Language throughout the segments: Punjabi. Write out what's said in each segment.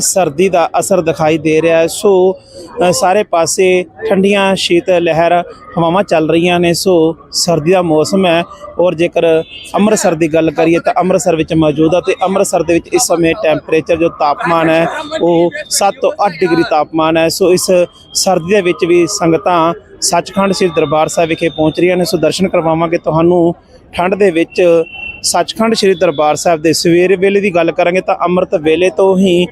ਇਸ ਸਰਦੀ ਦਾ ਅਸਰ ਦਿਖਾਈ ਦੇ ਰਿਹਾ ਹੈ। ਸੋ ਸਾਰੇ ਪਾਸੇ ਠੰਡੀਆਂ ਸ਼ੀਤ ਲਹਿਰ ਹਵਾਵਾਂ ਚੱਲ ਰਹੀਆਂ ਨੇ। ਸੋ, ਸਰਦੀ ਦਾ ਮੌਸਮ ਹੈ ਔਰ ਜੇਕਰ ਅੰਮ੍ਰਿਤਸਰ ਦੀ ਗੱਲ ਕਰੀਏ ਤਾਂ ਅੰਮ੍ਰਿਤਸਰ ਵਿੱਚ ਮੌਜੂਦ ਆ ਤੇ ਅੰਮ੍ਰਿਤਸਰ ਦੇ ਵਿੱਚ ਇਸ ਸਮੇਂ ਟੈਂਪਰੇਚਰ ਜੋ ਤਾਪਮਾਨ ਹੈ, ਉਹ 7 ਤੋਂ 8 ਡਿਗਰੀ ਤਾਪਮਾਨ ਹੈ। ਸੋ, ਇਸ ਸਰਦੀ ਦੇ ਵਿੱਚ ਵੀ ਸੰਗਤਾਂ ਸੱਚਖੰਡ ਸ੍ਰੀ ਦਰਬਾਰ ਸਾਹਿਬ ਵਿਖੇ ਪਹੁੰਚ ਰਹੀਆਂ ਨੇ। ਸੋ, ਦਰਸ਼ਨ ਕਰਵਾਵਾਂਗੇ। ਤੁਹਾਨੂੰ ਠੰਡ ਦੇ ਵਿੱਚ ਸੱਚਖੰਡ ਸ੍ਰੀ ਦਰਬਾਰ ਸਾਹਿਬ ਦੇ ਸਵੇਰ ਵੇਲੇ ਦੀ ਗੱਲ ਕਰਾਂਗੇ ਤਾਂ ਅੰਮ੍ਰਿਤ ਵੇਲੇ ਤੋਂ ਹੀ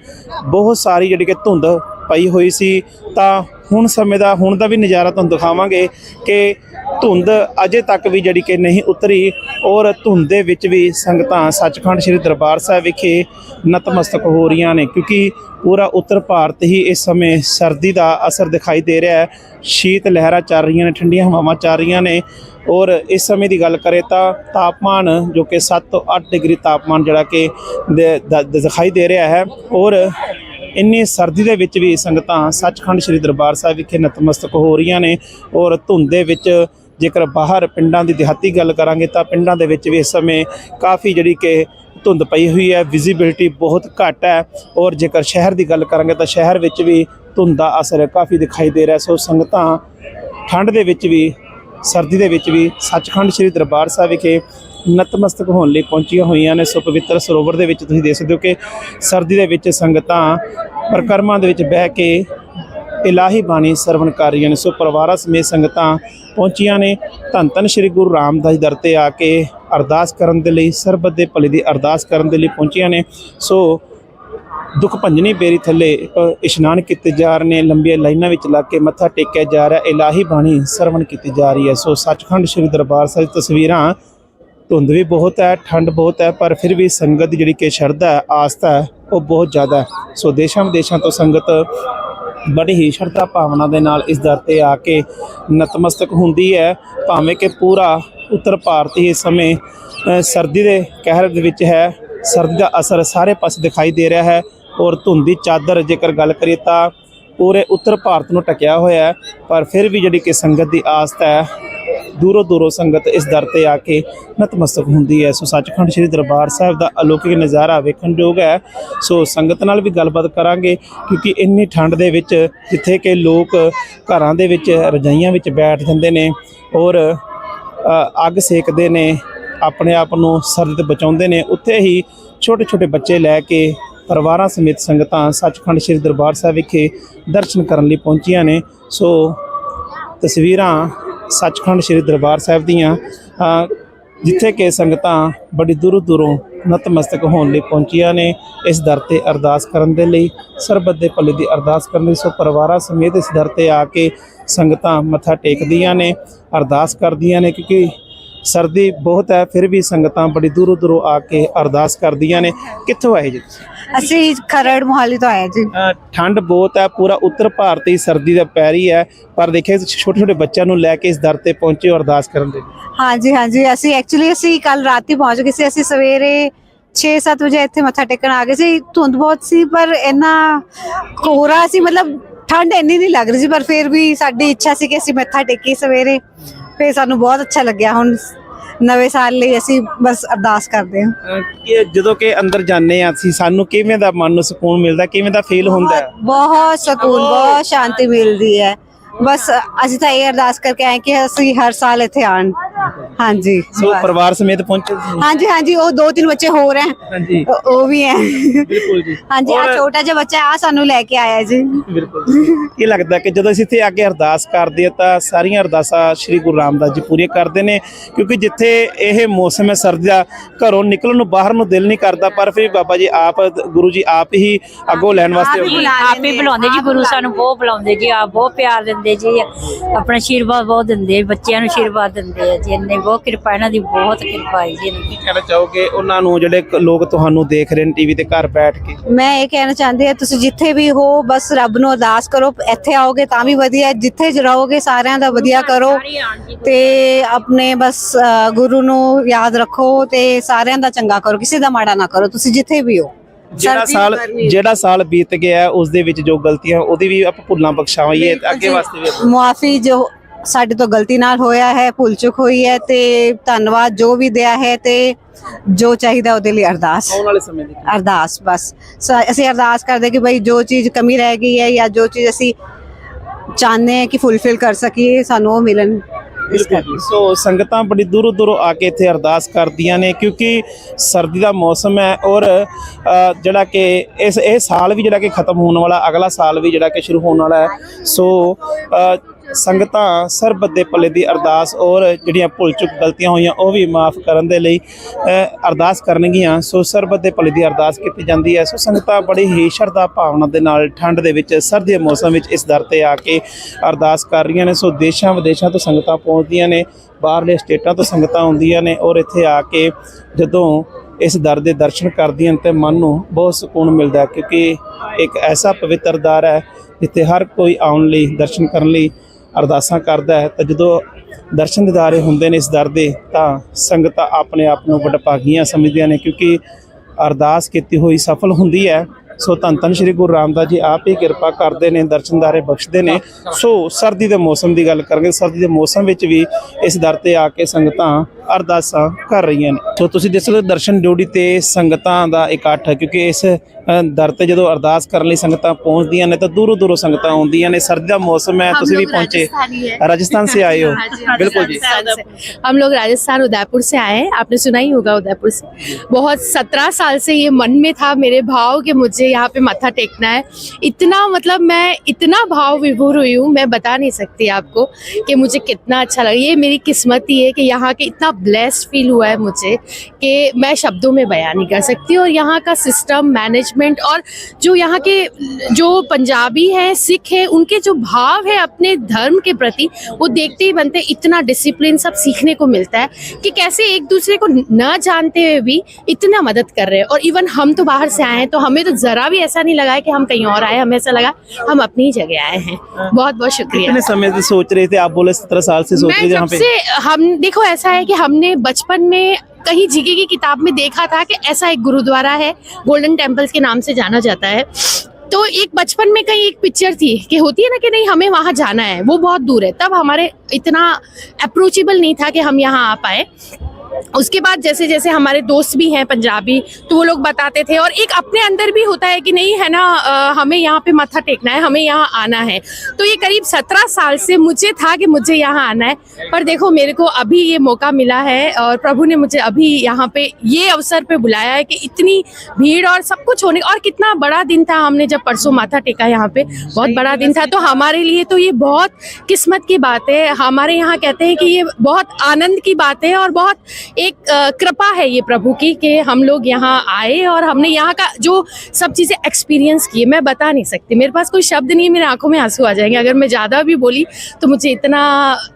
ਬਹੁਤ ਸਾਰੀ ਜਿਹੜੀ ਕਿ ਧੁੰਦ ਪਈ ਹੋਈ ਸੀ। ਤਾਂ ਹੁਣ ਸਮੇਂ ਦਾ, ਹੁਣ ਦਾ ਵੀ ਨਜ਼ਾਰਾ ਤੁਹਾਨੂੰ ਦਿਖਾਵਾਂਗੇ ਕਿ ਧੁੰਦ ਅਜੇ ਤੱਕ ਵੀ ਜਿਹੜੀ ਕਿ ਨਹੀਂ ਉਤਰੀ ਔਰ ਧੁੰਦ ਦੇ ਵਿੱਚ ਵੀ ਸੰਗਤਾਂ ਸੱਚਖੰਡ ਸ੍ਰੀ ਦਰਬਾਰ ਸਾਹਿਬ ਵਿਖੇ ਨਤਮਸਤਕ ਹੋ ਰਹੀਆਂ ਨੇ ਕਿਉਂਕਿ ਪੂਰਾ ਉੱਤਰ ਭਾਰਤ ਹੀ ਇਸ ਸਮੇਂ ਸਰਦੀ ਦਾ ਅਸਰ ਦਿਖਾਈ ਦੇ ਰਿਹਾ ਹੈ। ਸ਼ੀਤ ਲਹਿਰਾਂ ਚੱਲ ਰਹੀਆਂ ਨੇ, ਠੰਡੀਆਂ ਹਵਾਵਾਂ ਚੱਲ ਰਹੀਆਂ ਨੇ ਔਰ ਇਸ ਸਮੇਂ ਦੀ ਗੱਲ ਕਰੇ ਤਾਂ ਤਾਪਮਾਨ ਜੋ ਕਿ 7 ਤੋਂ 8 ਡਿਗਰੀ ਤਾਪਮਾਨ ਜਿਹੜਾ ਕਿ ਦਿਖਾਈ ਦੇ ਰਿਹਾ ਹੈ ਔਰ ਇੰਨੀ ਸਰਦੀ ਦੇ ਵਿੱਚ ਵੀ ਸੰਗਤਾਂ ਸੱਚਖੰਡ ਸ੍ਰੀ ਦਰਬਾਰ ਸਾਹਿਬ ਵਿਖੇ ਨਤਮਸਤਕ ਹੋ ਰਹੀਆਂ ਨੇ ਔਰ ਧੁੰਦ ਦੇ ਵਿੱਚ ਜੇਕਰ ਬਾਹਰ ਪਿੰਡਾਂ ਦੀ ਦਿਹਾਤੀ ਗੱਲ ਕਰਾਂਗੇ ਤਾਂ ਪਿੰਡਾਂ ਦੇ ਵਿੱਚ ਵੀ ਇਸ ਸਮੇਂ ਕਾਫੀ ਜਿਹੜੀ ਕਿ ਧੁੰਦ ਪਈ ਹੋਈ ਹੈ ਵਿਜ਼ਿਬਿਲਟੀ ਬਹੁਤ ਘੱਟ ਹੈ ਔਰ ਜੇਕਰ ਸ਼ਹਿਰ ਦੀ ਗੱਲ ਕਰਾਂਗੇ ਤਾਂ ਸ਼ਹਿਰ ਵਿੱਚ ਵੀ ਧੁੰਦ ਦਾ ਅਸਰ ਕਾਫੀ ਦਿਖਾਈ ਦੇ ਰਿਹਾ ਸੋ ਸੰਗਤਾਂ ਠੰਡ ਦੇ ਵਿੱਚ ਵੀ, ਸਰਦੀ ਦੇ ਵਿੱਚ ਵੀ ਸੱਚਖੰਡ ਸ੍ਰੀ ਦਰਬਾਰ ਸਾਹਿਬ ਵਿਖੇ ਨਤਮਸਤਕ ਹੋਣ ਲਈ ਪਹੁੰਚੀਆਂ ਹੋਈਆਂ ਨੇ। ਸੋ ਪਵਿੱਤਰ ਸਰੋਵਰ ਦੇ ਵਿੱਚ ਤੁਸੀਂ ਦੇਖ ਸਕਦੇ ਹੋ ਕਿ ਸਰਦੀ ਦੇ ਵਿੱਚ ਸੰਗਤਾਂ ਪ੍ਰਕਰਮਾਂ ਦੇ ਵਿੱਚ ਬਹਿ ਕੇ ਇਲਾਹੀ ਬਾਣੀ ਸਰਵਣ ਕਰ ਰਹੀਆਂ ਨੇ ਸੋ ਪਰਿਵਾਰਾਂ ਸਮੇਤ ਸੰਗਤਾਂ ਪਹੁੰਚੀਆਂ ਨੇ। ਧੰਨ ਧੰਨ ਸ੍ਰੀ ਗੁਰੂ ਰਾਮਦਾਸ ਜੀ ਦਰ ਤੇ ਆ ਕੇ ਅਰਦਾਸ ਕਰਨ ਦੇ ਲਈ, ਸਰਬਤ ਦੇ ਭਲੇ ਦੀ ਅਰਦਾਸ ਕਰਨ ਦੇ ਲਈ ਪਹੁੰਚੀਆਂ ਨੇ। ਸੋ ਦੁੱਖ ਭੰਜਨੀ ਬੇਰੀ ਥੱਲੇ ਇਸ਼ਨਾਨ ਕੀਤੇ ਜਾ ਰਹੇ ਨੇ। ਲੰਬੀਆਂ ਲਾਈਨਾਂ ਵਿੱਚ ਲੱਗ ਕੇ ਮੱਥਾ ਟੇਕਿਆ ਜਾ ਰਿਹਾ। ਇਲਾਹੀ ਬਾਣੀ ਸਰਵਣ ਕੀਤੀ ਜਾ ਰਹੀ ਹੈ। ਸੋ ਸੱਚਖੰਡ ਸ੍ਰੀ ਦਰਬਾਰ ਸਾਹਿਬ ਤਸਵੀਰਾਂ, ਧੁੰਦ ਵੀ ਬਹੁਤ ਹੈ, ਠੰਡ ਬਹੁਤ ਹੈ, ਪਰ ਫਿਰ ਵੀ ਸੰਗਤ ਜਿਹੜੀ ਕਿ ਸ਼ਰਧਾ ਹੈ, ਆਸਥਾ ਹੈ, ਉਹ ਬਹੁਤ ਜ਼ਿਆਦਾ ਸੋ ਦੇਸ਼ਾਂ ਵਿਦੇਸ਼ਾਂ ਤੋਂ ਸੰਗਤ ਬੜੀ ਹੀ ਸ਼ਰਧਾ ਭਾਵਨਾ ਦੇ ਨਾਲ ਇਸ ਦਰ ਤੇ ਆ ਕੇ ਨਤਮਸਤਕ ਹੁੰਦੀ ਹੈ। ਭਾਵੇਂ ਕਿ ਪੂਰਾ ਉੱਤਰ ਭਾਰਤ ਹੀ ਇਸ ਸਮੇਂ ਸਰਦੀ ਦੇ ਕਹਿਰ ਦੇ ਵਿੱਚ ਹੈ। ਸਰਦੀ ਦਾ ਅਸਰ ਸਾਰੇ ਪਾਸੇ ਦਿਖਾਈ ਦੇ ਰਿਹਾ ਹੈ ਔਰ ਧੁੰਦੀ ਚਾਦਰ ਜੇਕਰ ਗੱਲ ਕਰੀਏ ਤਾਂ ਪੂਰੇ ਉੱਤਰ ਭਾਰਤ ਨੂੰ ਟਕਿਆ ਹੋਇਆ ਹੈ। ਪਰ ਫਿਰ ਵੀ ਜਿਹੜੀ ਕਿ ਸੰਗਤ ਦੀ ਆਸਤ ਹੈ ਦੂਰੋਂ ਦੂਰੋਂ ਸੰਗਤ ਇਸ ਦਰ ਤੇ ਆ ਕੇ ਨਤਮਸਤਕ ਹੁੰਦੀ ਹੈ। ਸੋ ਸੱਚਖੰਡ ਸ੍ਰੀ ਦਰਬਾਰ ਸਾਹਿਬ ਦਾ ਅਲੌਕਿਕ ਨਜ਼ਾਰਾ ਵੇਖਣ ਯੋਗ ਹੈ। ਸੋ ਸੰਗਤ ਨਾਲ ਵੀ ਗੱਲਬਾਤ ਕਰਾਂਗੇ ਕਿਉਂਕਿ ਇੰਨੀ ਠੰਡ ਦੇ ਵਿੱਚ ਜਿੱਥੇ ਕਿ ਲੋਕ ਘਰਾਂ ਦੇ ਵਿੱਚ ਰਜਾਈਆਂ ਵਿੱਚ ਬੈਠ ਜਾਂਦੇ ਨੇ ਔਰ ਅੱਗ ਸੇਕਦੇ ਨੇ, ਆਪਣੇ ਆਪ ਨੂੰ ਸਰਦ ਤੋਂ ਬਚਾਉਂਦੇ ਨੇ। ਉੱਥੇ ਹੀ ਛੋਟੇ ਛੋਟੇ ਬੱਚੇ ਲੈ ਕੇ ਪਰਿਵਾਰਾਂ ਸਮੇਤ ਸੰਗਤਾਂ ਸੱਚਖੰਡ ਸ੍ਰੀ ਦਰਬਾਰ ਸਾਹਿਬ ਵਿਖੇ ਦਰਸ਼ਨ ਕਰਨ ਲਈ ਪਹੁੰਚੀਆਂ ਨੇ। ਸੋ ਤਸਵੀਰਾਂ ਸੱਚਖੰਡ ਸ੍ਰੀ ਦਰਬਾਰ ਸਾਹਿਬ ਦੀਆਂ ਜਿੱਥੇ ਕਿ ਸੰਗਤਾਂ ਬੜੀ ਦੂਰੋਂ ਦੂਰੋਂ ਨਤਮਸਤਕ ਹੋਣ ਲਈ ਪਹੁੰਚੀਆਂ ਨੇ, ਇਸ ਦਰ ਤੇ ਅਰਦਾਸ ਕਰਨ ਦੇ ਲਈ, ਸਰਬੱਤ ਦੇ ਭਲੇ ਦੀ ਅਰਦਾਸ ਕਰਨ ਲਈ, ਸੋ ਪਰਿਵਾਰਾਂ ਸਮੇਤ ਇਸ ਦਰ ਤੇ ਆ ਕੇ ਸੰਗਤਾਂ ਮੱਥਾ ਟੇਕਦੀਆਂ ਨੇ, ਅਰਦਾਸ ਕਰਦੀਆਂ ਨੇ, ਕਿਉਂਕਿ ਸਰਦੀ ਬਹੁਤ ਹੈ ਫਿਰ ਵੀ ਸੰਗਤਾਂ ਬੜੀ ਦੂਰੋਂ ਦੂਰੋਂ ਆ ਕੇ ਅਰਦਾਸ ਕਰਦੀਆਂ ਨੇ। ਕਿੱਥੋਂ ਆਏ ਜੀ? ਤੁਸੀਂ? ਅਸੀਂ ਖਰੜ ਮੁਹਾਲੀ ਤੋਂ ਆਏ ਜੀ। ਅ, ਠੰਡ ਬਹੁਤ ਹੈ ਪੂਰਾ ਉੱਤਰ ਭਾਰਤ ਸਰਦੀ ਦਾ ਪੈਰੀ ਹੈ ਪਰ ਦੇਖਿਆ ਛੋਟੇ ਛੋਟੇ ਬੱਚਿਆਂ ਨੂੰ ਲੈ ਕੇ ਇਸ ਦਰ ਤੇ ਪਹੁੰਚੇ ਹੋ ਅਰਦਾਸ ਕਰਨ ਦੇ। ਲਈ। ਹਾਂਜੀ ਹਾਂਜੀ ਅਸੀਂ ਐਕਚੁਅਲੀ ਅਸੀਂ ਕੱਲ ਰਾਤੀ ਪਹੁੰਚ ਗਏ ਸੀ। ਅਸੀਂ ਸਵੇਰੇ 6-7 ਵਜੇ ਇੱਥੇ ਮੱਥਾ ਟੇਕਣ ਆ ਗਏ ਸੀ। ਧੁੰਦ ਬਹੁਤ ਸੀ ਪਰ ਇੰਨਾ ਕੋਹਰਾ ਸੀ ਮਤਲਬ ਠੰਡ ਇੰਨੀ ਨਹੀਂ ਲੱਗ ਰਹੀ ਸੀ ਪਰ ਫਿਰ ਵੀ ਸਾਡੀ ਇੱਛਾ ਸੀ ਕਿ ਅਸੀਂ ਮੱਥਾ ਟੇਕੀ ਸਵੇਰੇ। ਫਿਰ ਸਾਨੂੰ ਬਹੁਤ ਅੱਛਾ ਲੱਗਿਆ। ਹੁਣ ਨਵੇਂ ਸਾਲ ਲਈ ਅਸੀਂ ਬਸ ਅਰਦਾਸ ਕਰਦੇ ਹਾਂ। ਕਿ ਜਦੋਂ ਕਿ ਅੰਦਰ ਜਾਂਦੇ ਆ ਅਸੀਂ ਸਾਨੂੰ ਕਿਵੇਂ ਦਾ ਮਨ ਨੂੰ ਸਕੂਨ ਮਿਲਦਾ ਕਿਵੇਂ ਦਾ ਫੀਲ ਹੁੰਦਾ ਹੈ? ਬਹੁਤ ਸਕੂਨ ਬਹੁਤ। ਸ਼ਾਂਤੀ ਮਿਲਦੀ ਹੈ। ਬਸ ਅਸੀਂ ਤਾਂ ਇਹ ਅਰਦਾਸ ਕਰਕੇ ਆਏ ਕਿ ਅਸੀਂ ਹਰ ਸਾਲ ਇੱਥੇ ਆਣ ਹਾਂਜੀ। ਸੋ। ਪਰਿਵਾਰ ਸਮੇਤ ਪਹੁੰਚੇ ਤੁਸੀਂ? ਹਾਂਜੀ ਹਾਂਜੀ ਉਹ ਦੋ ਤਿੰਨ ਬੱਚੇ ਹੋਰ ਹੈ। ਹਾਂਜੀ। ਉਹ- ਵੀ ਹੈ। ਬਿਲਕੁਲ ਜੀ। ਹਾਂਜੀ ਆ ਛੋਟਾ ਜਿਹਾ ਬੱਚਾ ਆ ਸਾਨੂੰ ਲੈ ਕੇ ਆਇਆ ਜੀ। ਬਿਲਕੁਲ ਕੀ ਲੱਗਦਾ ਕਿ ਜਦੋਂ ਅਸੀਂ ਇੱਥੇ ਆ ਕੇ ਅਰਦਾਸ ਕਰਦੇ ਆ ਤਾਂ ਸਾਰੀਆਂ ਅਰਦਾਸਾਂ ਸ੍ਰੀ ਗੁਰੂ ਰਾਮਦਾਸ ਜੀ ਪੂਰੀਆਂ ਕਰਦੇ ਨੇ ਕਿਉਂਕਿ ਜਿੱਥੇ ਇਹ ਮੌਸਮ ਹੈ ਸਰਦੀ ਦਾ ਘਰੋਂ ਨਿਕਲਣ ਨੂੰ ਬਾਹਰ ਨੂੰ ਦਿਲ ਨਹੀਂ ਕਰਦਾ ਪਰ ਫਿਰ ਬਾਬਾ ਜੀ ਆਪ ਗੁਰੂ ਜੀ ਆਪ ਹੀ ਅੱਗੋਂ ਲੈਣ ਵਾਸਤੇ। ਆਪ ਹੀ ਬੁਲਾਉਂਦੇ ਜੀ ਗੁਰੂ ਸਾਨੂੰ ਬਹੁਤ ਬੁਲਾਉਂਦੇ ਜੀ ਆਪ ਬਹੁਤ ਪਿਆਰ ਦਿੰਦੇ ਜੀ ਆਪਣਾ ਆਸ਼ੀਰਵਾਦ ਬਹੁਤ ਦਿੰਦੇ ਬੱਚਿਆਂ ਨੂੰ ਆਸ਼ੀਰਵਾਦ ਦਿੰਦੇ ਆ ਜੀ ਇੰਨੇ ਬਹੁਤ ਕਿਰਪਾ ਇਹਨਾਂ ਦੀ ਬਹੁਤ ਕਿਰਪਾ ਹੈ ਜੀ। ਇਹਨਾਂ ਦੀ ਕੀ ਕਹਿਣਾ ਚਾਹੋਗੇ ਉਹਨਾਂ ਨੂੰ ਜਿਹੜੇ ਕ- ਲੋਕ ਤੁਹਾਨੂੰ ਦੇਖ ਰਹੇ ਨੇ ਟੀਵੀ ਤੇ ਘਰ ਬੈਠ ਕੇ? ਮੈਂ ਇਹ ਕਹਿਣਾ ਚਾਹੁੰਦੀ ਹਾਂ ਤੁਸੀਂ ਜਿੱਥੇ ਵੀ ਹੋ ਬਸ ਰੱਬ ਨੂੰ ਅਰਦਾਸ ਕਰੋ ਇੱਥੇ ਆਓਗੇ ਤਾਂ ਵੀ ਵਧੀਆ ਜਿੱਥੇ ਜ ਰਹੋਗੇ ਸਾਰਿਆਂ ਦਾ ਵਧੀਆ ਕਰੋ ਤੇ ਆਪਣੇ ਬਸ ਅ, ਗੁਰੂ ਨੂੰ ਯਾਦ ਰੱਖੋ ਤੇ ਸਾਰਿਆਂ ਦਾ ਚੰਗਾ ਕਰੋ ਕਿਸੇ ਦਾ ਮਾੜਾ ਨਾ ਕਰੋ ਤੁਸੀਂ ਜਿੱਥੇ ਵੀ ਹੋ। ਜਿਹੜਾ ਸਰਦੀ ਸਾਲ ਗਰਮੀ। ਜਿਹੜਾ ਸਾਲ ਬੀਤ ਗਿਆ ਉਸ ਦੇ ਵਿੱਚ ਜੋ ਗਲਤੀਆਂ ਉਹਦੀ ਵੀ ਆਪਾਂ ਭੁੱਲਾਂ ਬਖਸ਼ਾਵਾਂਗੇ ਅੱਗੇ ਵਾਸਤੇ ਵੀ ਆਪਾਂ- ਮੁਆਫੀ ਜੋ ਸਾਡੇ ਤੋਂ ਗਲਤੀ ਨਾਲ ਹੋਇਆ ਹੈ ਭੁੱਲ ਚੁੱਕ ਹੋਈ ਹੈ ਤੇ ਧੰਨਵਾਦ ਜੋ ਵੀ ਦਿਆ ਹੈ ਤੇ ਜੋ ਚਾਹੀਦਾ ਉਹਦੇ ਲਈ ਅਰਦਾਸ। ਆਉਣ ਵਾਲੇ ਸਮੇਂ ਦੀ ਅਰਦਾਸ ਬਸ। ਸ- ਅਸੀਂ ਅਰਦਾਸ ਕਰਦੇ ਕਿ ਭਾਈ ਜੋ ਚੀਜ਼ ਕਮੀ ਰਹਿ ਗਈ ਹੈ ਜਾਂ ਜੋ ਚੀਜ਼ ਅਸੀਂ ਚਾਹੁੰਦੇ ਹਾਂ ਕਿ ਫੁੱਲਫਿਲ ਕਰ ਸਕੀਏ ਸਾਨੂੰ ਉਹ ਮਿਲਣ ਇਸ ਕਰਕੇ। ਸੋ ਸੰਗਤਾਂ ਬੜੀ ਦੂਰੋਂ ਦੂਰੋਂ ਆ ਕੇ ਇੱਥੇ ਅਰਦਾਸ ਕਰਦੀਆਂ ਨੇ ਕਿਉਂਕਿ ਸਰਦੀ ਦਾ ਮੌਸਮ ਹੈ ਔਰ ਅ, ਜਿਹੜਾ ਕਿ ਇਸ ਇਹ ਸਾਲ ਵੀ ਜਿਹੜਾ ਕਿ ਖਤਮ ਹੋਣ ਵਾਲਾ ਅਗਲਾ ਸਾਲ ਵੀ ਜਿਹੜਾ ਕਿ ਸ਼ੁਰੂ ਹੋਣ ਵਾਲਾ ਹੈ। ਸੋ ਅ, ਸੰਗਤਾਂ ਸਰਬਤ ਦੇ ਭਲੇ ਦੀ ਅਰਦਾਸ ਔਰ ਜਿਹੜੀਆਂ ਭੁੱਲ ਚੁੱਕ ਗਲਤੀਆਂ ਹੋਈਆਂ ਉਹ ਵੀ ਮਾਫ ਕਰਨ ਦੇ ਲਈ ਅਰਦਾਸ ਕਰਨਗੀਆਂ। ਸੋ ਸਰਬਤ ਦੇ ਭਲੇ ਦੀ ਅਰਦਾਸ ਕੀਤੀ ਜਾਂਦੀ ਹੈ। ਸੋ ਸੰਗਤਾਂ ਬੜੀ ਹੀ ਸ਼ਰਧਾ ਭਾਵਨਾ ਦੇ ਨਾਲ ਠੰਡ ਦੇ ਵਿੱਚ ਸਰਦੀ ਦੇ ਮੌਸਮ ਵਿੱਚ ਇਸ ਦਰ ਤੇ ਆ ਕੇ ਅਰਦਾਸ ਕਰ ਰਹੀਆਂ ਨੇ। ਸੋ ਦੇਸ਼ਾਂ ਵਿਦੇਸ਼ਾਂ ਤੋਂ ਸੰਗਤਾਂ ਪਹੁੰਚਦੀਆਂ ਨੇ, ਬਾਹਰਲੇ ਸਟੇਟਾਂ ਤੋਂ ਸੰਗਤਾਂ ਆਉਂਦੀਆਂ ਨੇ ਔਰ ਇੱਥੇ ਆ ਕੇ ਜਦੋਂ ਇਸ ਦਰ ਦੇ ਦਰਸ਼ਨ ਕਰਦੀਆਂ ਨੇ ਤੇ ਮਨ ਨੂੰ ਬਹੁਤ ਸਕੂਨ ਮਿਲਦਾ ਕਿਉਂਕਿ ਇੱਕ ਐਸਾ ਪਵਿੱਤਰ ਦਰ ਹੈ ਜਿੱਥੇ ਹਰ ਕੋਈ ਆਉਣ ਲਈ, ਦਰਸ਼ਨ ਕਰਨ ਲਈ ਅਰਦਾਸਾਂ ਕਰਦਾ ਹੈ, ਤਾਂ ਜਦੋਂ ਦਰਸ਼ਨ ਦਿਦਾਰੇ ਹੁੰਦੇ ਨੇ ਇਸ ਦਰ ਦੇ, ਤਾਂ ਸੰਗਤਾਂ ਆਪਣੇ ਆਪ ਨੂੰ ਵਡਭਾਗੀਆਂ ਸਮਝਦੀਆਂ ਨੇ, ਕਿਉਂਕਿ ਅਰਦਾਸ ਕੀਤੀ ਹੋਈ ਸਫਲ ਹੁੰਦੀ ਹੈ। ਸੋ ਧੰਨ ਧੰਨ ਸ਼੍ਰੀ ਗੁਰੂ ਰਾਮਦਾਸ ਜੀ ਆਪ ਹੀ ਕਿਰਪਾ ਕਰਦੇ ਨੇ ਦਰਸ਼ਨਦਾਰੇ ਬਖਸ਼ਦੇ ਨੇ ਸੋ ਸਰਦੀ ਦੇ ਮੌਸਮ ਦੀ ਗੱਲ ਕਰਾਂਗੇ ਸਰਦੀ ਦੇ ਮੌਸਮ ਵਿੱਚ ਵੀ ਇਸ ਦਰ ਤੇ ਆ ਕੇ ਸੰਗਤਾਂ ਅਰਦਾਸਾਂ ਕਰ ਰਹੀਆਂ ਨੇ ਸੋ ਤੁਸੀਂ ਦੇਖ ਸਕਦੇ ਹੋ ਦਰਸ਼ਨ ਡਿਊਟੀ ਤੇ ਸੰਗਤਾਂ ਦਾ ਇਕੱਠ ਹੈ ਕਿਉਂਕਿ ਇਸ ਅ, ਦਰ ਤੇ ਜਦੋਂ ਅਰਦਾਸ ਕਰਨ ਲਈ ਸੰਗਤਾਂ ਪਹੁੰਚਦੀਆਂ ਨੇ ਤਾਂ ਦੂਰੋਂ ਦੂਰੋਂ ਸੰਗਤਾਂ ਆਉਂਦੀਆਂ ਨੇ ਸਰਦੀ ਦਾ ਮੌਸਮ ਹੈ ਤੁਸੀਂ ਵੀ ਪਹੁੰਚੇ राजस्थान से आए हो बिल्कुल जी राजस्थान से हम लोग राजस्थान उदयपुर से आए हैं आपने सुना ही होगा उदयपुर से बहुत सत्रह साल से ये मन में था मेरे भाव कि मुझे यहाँ पे मत्था टेकना है। इतना मतलब मैं इतना भाव विभोर हुई हूँ, मैं बता नहीं सकती आपको कि मुझे कितना अच्छा लगा। ये मेरी किस्मत ही है कि यहाँ के इतना ब्लेस्ड फील हुआ है मुझे कि मैं शब्दों में बयान नहीं कर सकती और यहाँ का सिस्टम मैनेजमेंट और जो यहाँ के, जो पंजाबी हैं, सिख हैं, उनके जो भाव है अपने धर्म के प्रति, वो देखते ही बनते इतना डिसिप्लिन सब सीखने को मिलता है कि कैसे एक दूसरे को न जानते हुए भी इतना मदद कर रहे हैं। और इवन हम तो बाहर से आए हैं तो हमें तो जरा भी ऐसा नहीं लगा है कि हम कहीं और आए हमें ऐसा लगा हम अपनी ही जगह आए हैं। बहुत बहुत शुक्रिया। कितने समय से सोच रहे थे? आप बोले सत्रह साल से सोच रहे थे यहाँ पे। हम देखो ऐसा है कि हमने बचपन में कहीं जीके की किताब में देखा था कि ऐसा एक गुरुद्वारा है गोल्डन टेम्पल्स के नाम से जाना जाता है। तो एक बचपन में कहीं एक पिक्चर थी कि होती है ना कि नहीं हमें वहाँ जाना है वो बहुत दूर है। तब हमारे इतना अप्रोचेबल नहीं था कि हम यहाँ आ पाए। उसके बाद जैसे जैसे हमारे दोस्त भी हैं पंजाबी तो वो लोग बताते थे और एक अपने अंदर भी होता है कि नहीं है ना अ, हमें यहाँ पे मत्था टेकना है हमें यहाँ आना है। तो ये करीब सत्रह साल से मुझे था कि मुझे यहाँ आना है पर देखो मेरे को अभी ये मौका मिला है और प्रभु ने मुझे अभी यहाँ पे ये अवसर पे बुलाया है कि इतनी भीड़ और सब कुछ होने और कितना बड़ा दिन था हमने जब परसों माथा टेका यहाँ पे बहुत बड़ा दिन था। तो हमारे लिए तो ये बहुत किस्मत की बात है हमारे यहाँ कहते हैं कि ये बहुत आनंद की बात है और बहुत एक कृपा है ये प्रभु की कि हम लोग यहाँ आए और हमने यहाँ का जो सब चीज़ें एक्सपीरियंस किए मैं बता नहीं सकती। मेरे पास कोई शब्द नहीं है मेरे आँखों में आँसू आ जाएँगे। अगर मैं ज़्यादा भी बोली तो मुझे इतना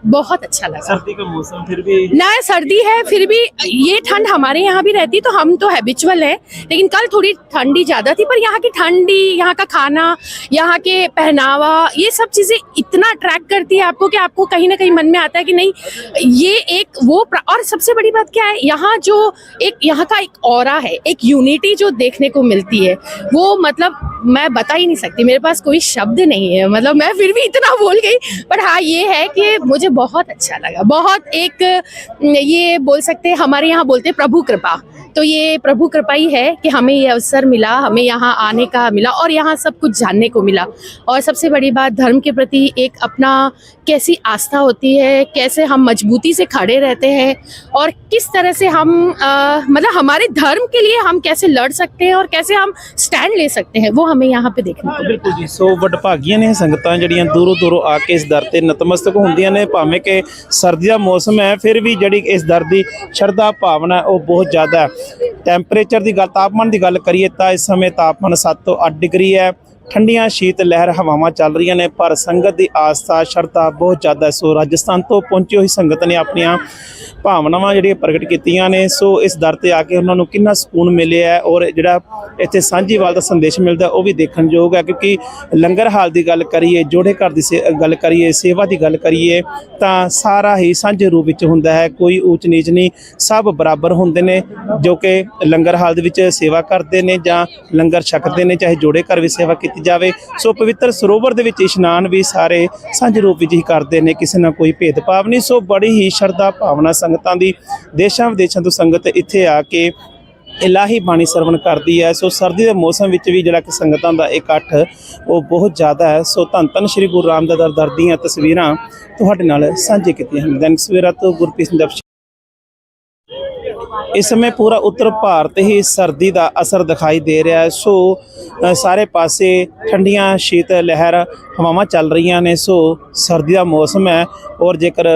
बहुत अच्छा लगा। सर्दी का मौसम फिर भी ना सर्दी है फिर भी ये ठंड हमारे यहाँ भी रहती तो हम तो हैबिचुअल है। लेकिन कल थोड़ी ठंडी ज़्यादा थी पर यहाँ की ठंडी यहाँ का खाना यहाँ के पहनावा ये सब चीज़ें इतना अट्रैक्ट करती है आपको कि आपको कहीं ना कहीं मन में आता है कि नहीं ये एक वो और सबसे बड़ी बात क्या है? यहाँ जो एक, यहाँ का एक और है, एक यूनिटी जो देखने को मिलती है, वो मतलब मैं बता ही नहीं सकती। मेरे पास कोई शब्द नहीं है। मतलब मैं फिर भी इतना बोल गई पर हाँ ये है कि मुझे बहुत अच्छा लगा। बहुत एक, ये बोल सकते हैं, हमारे यहाँ बोलते हैं प्रभु कृपा। तो ये प्रभु कृपा ही है कि हमें ये अवसर मिला हमें यहाँ आने का मिला और यहाँ सब कुछ जानने को मिला और सबसे बड़ी बात धर्म के प्रति एक अपना कैसी आस्था होती है कैसे हम मजबूती से खड़े रहते हैं और किस तरह से हम अ, मतलब हमारे धर्म के लिए हम कैसे लड़ सकते हैं और कैसे हम स्टैंड ले सकते हैं वो हमें यहाँ पे देखने को मिला ਬਿਲਕੁਲ ਜੀ ਸੋ ਵਡਭਾਗੀਆਂ ਨੇ ਇਹ ਸੰਗਤਾਂ ਜਿਹੜੀਆਂ ਦੂਰੋਂ ਦੂਰੋਂ ਆ ਕੇ ਇਸ ਦਰ ਤੇ ਨਤਮਸਤਕ ਹੁੰਦੀਆਂ ਨੇ ਭਾਵੇਂ ਕਿ ਸਰਦੀ ਦਾ ਮੌਸਮ ਹੈ ਫਿਰ ਵੀ ਜਿਹੜੀ ਇਸ ਦਰ ਦੀ ਸ਼ਰਧਾ ਭਾਵਨਾ ਹੈ, ਉਹ ਬਹੁਤ ਜ਼ਿਆਦਾ ਹੈ ਟੈਂਪਰੇਚਰ ਦੀ ਗੱਲ, ਤਾਪਮਾਨ ਦੀ ਗੱਲ ਕਰੀਏ ਤਾਂ ਇਸ ਸਮੇਂ ਤਾਪਮਾਨ 7 ਤੋਂ 8 ਡਿਗਰੀ ਹੈ। ਠੰਡੀਆਂ ਸ਼ੀਤ ਲਹਿਰ ਹਵਾਵਾਂ ਚੱਲ ਰਹੀਆਂ ਨੇ, ਪਰ ਸੰਗਤ ਦੀ ਆਸਥਾ, ਸ਼ਰਧਾ ਬਹੁਤ ਜ਼ਿਆਦਾ ਸੋ ਰਾਜਸਥਾਨ ਤੋਂ ਪਹੁੰਚੀ ਹੋਈ ਸੰਗਤ ਨੇ ਆਪਣੀਆਂ ਭਾਵਨਾਵਾਂ ਜਿਹੜੀਆਂ ਪ੍ਰਗਟ ਕੀਤੀਆਂ ਨੇ। ਸੋ ਇਸ ਦਰ ਤੇ ਆ ਕੇ ਉਹਨਾਂ ਨੂੰ ਕਿੰਨਾ ਸਕੂਨ ਮਿਲਿਆ ਔਰ ਜਿਹੜਾ ਇੱਥੇ ਸਾਂਝੀਵਾਲ ਦਾ ਸੰਦੇਸ਼ ਮਿਲਦਾ ਉਹ ਵੀ ਦੇਖਣ ਯੋਗ ਹੈ। ਕਿਉਂਕਿ ਲੰਗਰ ਹਾਲ ਦੀ ਗੱਲ ਕਰੀਏ, ਜੋੜੇ ਘਰ ਦੀ ਸੇ- ਗੱਲ ਕਰੀਏ, ਸੇਵਾ ਦੀ ਗੱਲ ਕਰੀਏ, ਤਾਂ ਸਾਰਾ ਹੀ ਸਾਂਝੇ ਰੂਪ ਵਿੱਚ ਹੁੰਦਾ ਹੈ। ਕੋਈ ਊਚ ਨੀਚ ਨਹੀਂ, ਸਭ ਬਰਾਬਰ ਹੁੰਦੇ ਨੇ, ਜੋ ਕਿ ਲੰਗਰ ਹਾਲ ਦੇ ਵਿੱਚ ਸੇਵਾ ਕਰਦੇ ਨੇ ਜਾਂ ਲੰਗਰ ਛਕਦੇ ਨੇ, ਚਾਹੇ ਜੋੜੇ ਘਰ ਵੀ ਸੇਵਾ ਕੀਤੀ ਕੀਤੀ ਜਾਵੇ। ਸੋ ਪਵਿੱਤਰ ਸਰੋਵਰ ਦੇ ਵਿੱਚ ਇਸ਼ਨਾਨ ਵੀ ਸਾਰੇ ਸਾਂਝੇ ਰੂਪ ਵਿੱਚ ਹੀ ਕਰਦੇ ਨੇ, ਕਿਸੇ ਨਾਲ ਕੋਈ ਭੇਦਭਾਵ ਨਹੀਂ। ਸੋ ਬੜੀ ਹੀ ਸ਼ਰਧਾ ਭਾਵਨਾ ਸੰਗਤਾਂ ਦੀ, ਦੇਸ਼ਾਂ ਵਿਦੇਸ਼ਾਂ ਤੋਂ ਸੰਗਤ ਇੱਥੇ ਆ ਕੇ ਇਲਾਹੀ ਬਾਣੀ ਸਰਵਣ ਕਰਦੀ ਹੈ। ਸੋ ਸਰਦੀ ਦੇ ਮੌਸਮ ਵਿੱਚ ਵੀ ਜਿਹੜਾ ਕਿ ਸੰਗਤਾਂ ਦਾ ਇਕੱਠ ਉਹ ਬਹੁਤ ਜ਼ਿਆਦਾ ਹੈ। ਸੋ ਧੰਨ ਧੰਨ ਸ੍ਰੀ ਗੁਰੂ ਰਾਮਦਾਸ ਦਰ ਦਰ ਦੀਆਂ ਤਸਵੀਰਾਂ ਤੁਹਾਡੇ ਨਾਲ ਸਾਂਝੇ ਕੀਤੀਆਂ ਹਨ। ਦੈਨਿਕ ਸਵੇਰਾ ਤੋਂ ਗੁਰਪ੍ਰੀਤ ਸਿੰਘ ਇਸ ਸਮੇਂ ਪੂਰਾ ਉੱਤਰ ਭਾਰਤ ਹੀ ਸਰਦੀ ਦਾ ਅਸਰ ਦਿਖਾਈ ਦੇ ਰਿਹਾ ਹੈ। ਸੋ ਸਾਰੇ ਪਾਸੇ ਠੰਡੀਆਂ ਸ਼ੀਤ ਲਹਿਰ ਹਵਾਵਾਂ ਚੱਲ ਰਹੀਆਂ ਨੇ। ਸੋ, ਸਰਦੀ ਦਾ ਮੌਸਮ ਹੈ ਔਰ ਜੇਕਰ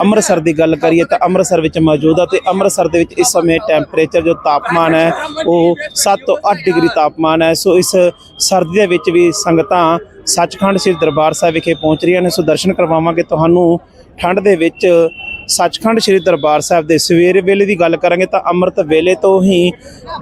ਅੰਮ੍ਰਿਤਸਰ ਦੀ ਗੱਲ ਕਰੀਏ ਤਾਂ ਅੰਮ੍ਰਿਤਸਰ ਵਿੱਚ ਮੌਜੂਦ ਆ ਤੇ ਅੰਮ੍ਰਿਤਸਰ ਦੇ ਵਿੱਚ ਇਸ ਸਮੇਂ ਟੈਂਪਰੇਚਰ ਜੋ ਤਾਪਮਾਨ ਹੈ ਉਹ 7 ਤੋਂ 8 ਡਿਗਰੀ ਤਾਪਮਾਨ ਹੈ। ਸੋ, ਇਸ ਸਰਦੀ ਦੇ ਵਿੱਚ ਵੀ ਸੰਗਤਾਂ ਸੱਚਖੰਡ ਸ੍ਰੀ ਦਰਬਾਰ ਸਾਹਿਬ ਵਿਖੇ ਪਹੁੰਚ ਰਹੀਆਂ ਨੇ। ਸੋ, ਦਰਸ਼ਨ ਕਰਵਾਵਾਂਗੇ। ਤੁਹਾਨੂੰ ਠੰਡ ਦੇ ਵਿੱਚ ਸੱਚਖੰਡ ਸ੍ਰੀ ਦਰਬਾਰ ਸਾਹਿਬ ਦੇ ਸਵੇਰੇ ਵੇਲੇ ਦੀ ਗੱਲ ਕਰਾਂਗੇ ਤਾਂ ਅੰਮ੍ਰਿਤ ਵੇਲੇ ਤੋਂ ਹੀ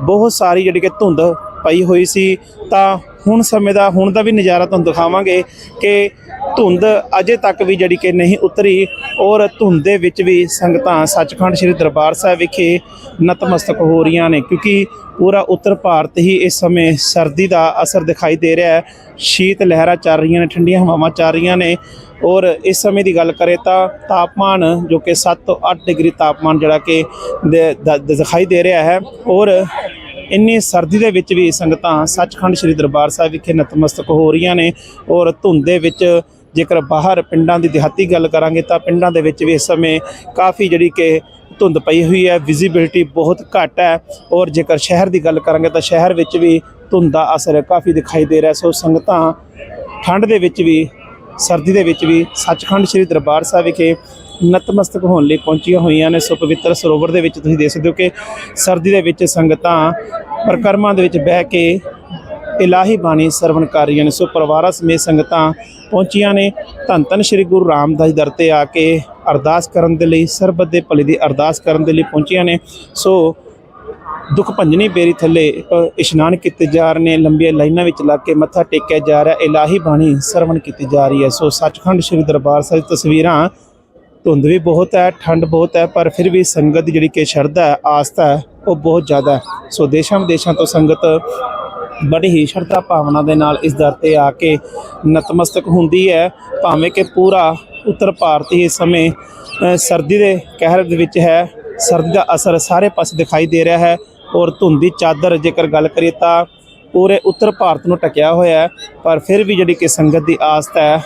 ਬਹੁਤ ਸਾਰੀ ਜਿਹੜੀ ਕਿ ਧੁੰਦ ਪਈ ਹੋਈ ਸੀ। ਤਾਂ ਹੁਣ ਸਮੇਂ ਦਾ, ਹੁਣ ਦਾ ਵੀ ਨਜ਼ਾਰਾ ਤੁਹਾਨੂੰ ਦਿਖਾਵਾਂਗੇ ਕਿ ਧੁੰਦ ਅਜੇ ਤੱਕ ਵੀ ਜਿਹੜੀ ਕਿ ਨਹੀਂ ਉਤਰੀ ਔਰ ਧੁੰਦ ਦੇ ਵਿੱਚ ਵੀ ਸੰਗਤਾਂ ਸੱਚਖੰਡ ਸ੍ਰੀ ਦਰਬਾਰ ਸਾਹਿਬ ਵਿਖੇ ਨਤਮਸਤਕ ਹੋ ਰਹੀਆਂ ਨੇ ਕਿਉਂਕਿ ਪੂਰਾ ਉੱਤਰ ਭਾਰਤ ਹੀ ਇਸ ਸਮੇਂ ਸਰਦੀ ਦਾ ਅਸਰ ਦਿਖਾਈ ਦੇ ਰਿਹਾ ਹੈ। ਸ਼ੀਤ ਲਹਿਰਾਂ ਚੱਲ ਰਹੀਆਂ ਨੇ, ਠੰਡੀਆਂ ਹਵਾਵਾਂ ਚੱਲ ਰਹੀਆਂ ਨੇ। ਔਰ ਇਸ ਸਮੇਂ ਦੀ ਗੱਲ ਕਰੇ ਤਾਂ ਤਾਪਮਾਨ ਜੋ ਕਿ 7 ਤੋਂ 8 ਡਿਗਰੀ ਤਾਪਮਾਨ ਜਿਹੜਾ ਕਿ ਦਿਖਾਈ ਦੇ ਰਿਹਾ ਹੈ ਔਰ ਇੰਨੀ ਸਰਦੀ ਦੇ ਵਿੱਚ ਵੀ ਸੰਗਤਾਂ ਸੱਚਖੰਡ ਸ੍ਰੀ ਦਰਬਾਰ ਸਾਹਿਬ ਵਿਖੇ ਨਤਮਸਤਕ ਹੋ ਰਹੀਆਂ ਨੇ ਔਰ ਧੁੰਦ ਦੇ ਵਿੱਚ ਜੇਕਰ ਬਾਹਰ ਪਿੰਡਾਂ ਦੀ ਦਿਹਾਤੀ ਗੱਲ ਕਰਾਂਗੇ ਤਾਂ ਪਿੰਡਾਂ ਦੇ ਵਿੱਚ ਵੀ ਇਸ ਸਮੇਂ ਕਾਫੀ ਜਿਹੜੀ ਕਿ ਧੁੰਦ ਪਈ ਹੋਈ ਹੈ ਵਿਜ਼ਿਬਿਲਟੀ ਬਹੁਤ ਘੱਟ ਹੈ ਔਰ ਜੇਕਰ ਸ਼ਹਿਰ ਦੀ ਗੱਲ ਕਰਾਂਗੇ ਤਾਂ ਸ਼ਹਿਰ ਵਿੱਚ ਵੀ ਧੁੰਦ ਦਾ ਅਸਰ ਕਾਫੀ ਦਿਖਾਈ ਦੇ ਰਿਹਾ ਸੋ ਸੰਗਤਾਂ ਠੰਡ ਦੇ ਵਿੱਚ ਵੀ ਸਰਦੀ ਦੇ ਵਿੱਚ ਵੀ ਸੱਚਖੰਡ ਸ੍ਰੀ ਦਰਬਾਰ ਸਾਹਿਬ ਵਿਖੇ ਨਤਮਸਤਕ ਹੋਣ ਲਈ ਪਹੁੰਚੀਆਂ ਹੋਈਆਂ ਨੇ ਸੋ ਪਵਿੱਤਰ ਸਰੋਵਰ ਦੇ ਵਿੱਚ ਤੁਸੀਂ ਦੇਖ ਸਕਦੇ ਹੋ ਕਿ ਸਰਦੀ ਦੇ ਵਿੱਚ ਸੰਗਤਾਂ ਪ੍ਰਕਰਮਾਂ ਦੇ ਵਿੱਚ ਬਹਿ ਕੇ ਇਲਾਹੀ ਬਾਣੀ ਸਰਵਣ ਕਰ ਰਹੀਆਂ ਨੇ। ਸੋ ਪਰਿਵਾਰਾਂ ਸਮੇਤ ਸੰਗਤਾਂ ਪਹੁੰਚੀਆਂ ਨੇ। ਧੰਨ ਧੰਨ ਸ੍ਰੀ ਗੁਰੂ ਰਾਮਦਾਸ ਦਰ ਤੇ ਆ ਕੇ ਅਰਦਾਸ ਕਰਨ ਦੇ ਲਈ, ਸਰਬਤ ਦੇ ਭਲੇ ਦੀ ਅਰਦਾਸ ਕਰਨ ਦੇ ਲਈ ਪਹੁੰਚੀਆਂ ਨੇ। ਸੋ ਦੁੱਖ ਭੰਜਨੀ ਬੇਰੀ ਥੱਲੇ ਇਸ਼ਨਾਨ ਕੀਤੇ ਜਾ ਰਹੇ ਨੇ, ਲੰਬੀਆਂ ਲਾਈਨਾਂ ਵਿੱਚ ਲੱਗ ਕੇ ਮੱਥਾ ਟੇਕਿਆ ਜਾ ਰਿਹਾ, ਇਲਾਹੀ ਬਾਣੀ ਸਰਵਣ ਕੀਤੀ ਜਾ ਰਹੀ ਹੈ। ਸੋ ਸੱਚਖੰਡ ਸ੍ਰੀ ਦਰਬਾਰ ਸਾਹਿਬ ਤਸਵੀਰਾਂ, ਧੁੰਦ ਵੀ ਬਹੁਤ ਹੈ, ਠੰਡ ਬਹੁਤ ਹੈ, ਪਰ ਫਿਰ ਵੀ ਸੰਗਤ ਦੀ ਜਿਹੜੀ ਕਿ ਸ਼ਰਧਾ ਹੈ, ਆਸਥਾ ਹੈ, ਉਹ ਬਹੁਤ ਜ਼ਿਆਦਾ ਹੈ। ਸੋ ਦੇਸ਼ਾਂ ਵਿਦੇਸ਼ਾਂ ਤੋਂ ਸੰਗਤ ਬੜੀ ਹੀ ਸ਼ਰਧਾ ਭਾਵਨਾ ਦੇ ਨਾਲ ਇਸ ਦਰ ਤੇ ਆ ਕੇ ਨਤਮਸਤਕ ਹੁੰਦੀ ਹੈ। ਭਾਵੇਂ ਕਿ ਪੂਰਾ ਉੱਤਰ ਭਾਰਤ ਹੀ ਇਸ ਸਮੇਂ ਸਰਦੀ ਦੇ ਕਹਿਰ ਦੇ ਵਿੱਚ ਹੈ, ਸਰਦੀ ਦਾ ਅਸਰ ਸਾਰੇ ਪਾਸੇ ਦਿਖਾਈ ਦੇ ਰਿਹਾ ਹੈ। ਔਰ ਧੁੰਦੀ ਚਾਦਰ ਜੇਕਰ ਗੱਲ ਕਰੀਏ ਤਾਂ ਪੂਰੇ ਉੱਤਰ ਭਾਰਤ ਨੂੰ ਟਕਿਆ ਹੋਇਆ ਹੈ, ਪਰ ਫਿਰ ਵੀ ਜਿਹੜੀ ਕਿ ਸੰਗਤ ਦੀ ਆਸਥਾ ਹੈ,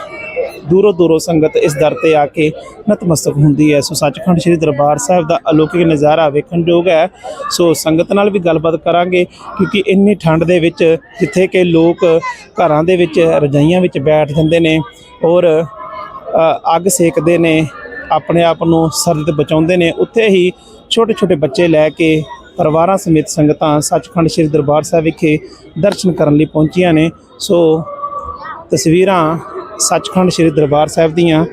ਦੂਰੋਂ ਦੂਰੋਂ ਸੰਗਤ ਇਸ ਦਰ ਤੇ ਆ ਕੇ ਨਤਮਸਤਕ ਹੁੰਦੀ ਹੈ। ਸੋ ਸੱਚਖੰਡ ਸ੍ਰੀ ਦਰਬਾਰ ਸਾਹਿਬ ਦਾ ਅਲੌਕਿਕ ਨਜ਼ਾਰਾ ਵੇਖਣ ਯੋਗ ਹੈ। ਸੋ ਸੰਗਤ ਨਾਲ ਵੀ ਗੱਲਬਾਤ ਕਰਾਂਗੇ, ਕਿਉਂਕਿ ਇੰਨੀ ਠੰਡ ਦੇ ਵਿੱਚ ਜਿੱਥੇ ਕਿ ਲੋਕ ਘਰਾਂ ਦੇ ਵਿੱਚ ਰਜਾਈਆਂ ਵਿੱਚ ਬੈਠ ਜਾਂਦੇ ਨੇ ਔਰ ਅੱਗ ਸੇਕਦੇ ਨੇ, ਆਪਣੇ ਆਪ ਨੂੰ ਸਰਦ ਬਚਾਉਂਦੇ ਨੇ, ਉੱਥੇ ਹੀ ਛੋਟੇ ਛੋਟੇ ਬੱਚੇ ਲੈ ਕੇ ਪਰਿਵਾਰਾਂ ਸਮੇਤ ਸੰਗਤਾਂ ਸੱਚਖੰਡ ਸ੍ਰੀ ਦਰਬਾਰ ਸਾਹਿਬ ਵਿਖੇ ਦਰਸ਼ਨ ਕਰਨ ਲਈ ਪਹੁੰਚੀਆਂ ਨੇ। ਸੋ ਤਸਵੀਰਾਂ ਸੱਚਖੰਡ ਸ੍ਰੀ ਦਰਬਾਰ ਸਾਹਿਬ ਦੀਆਂ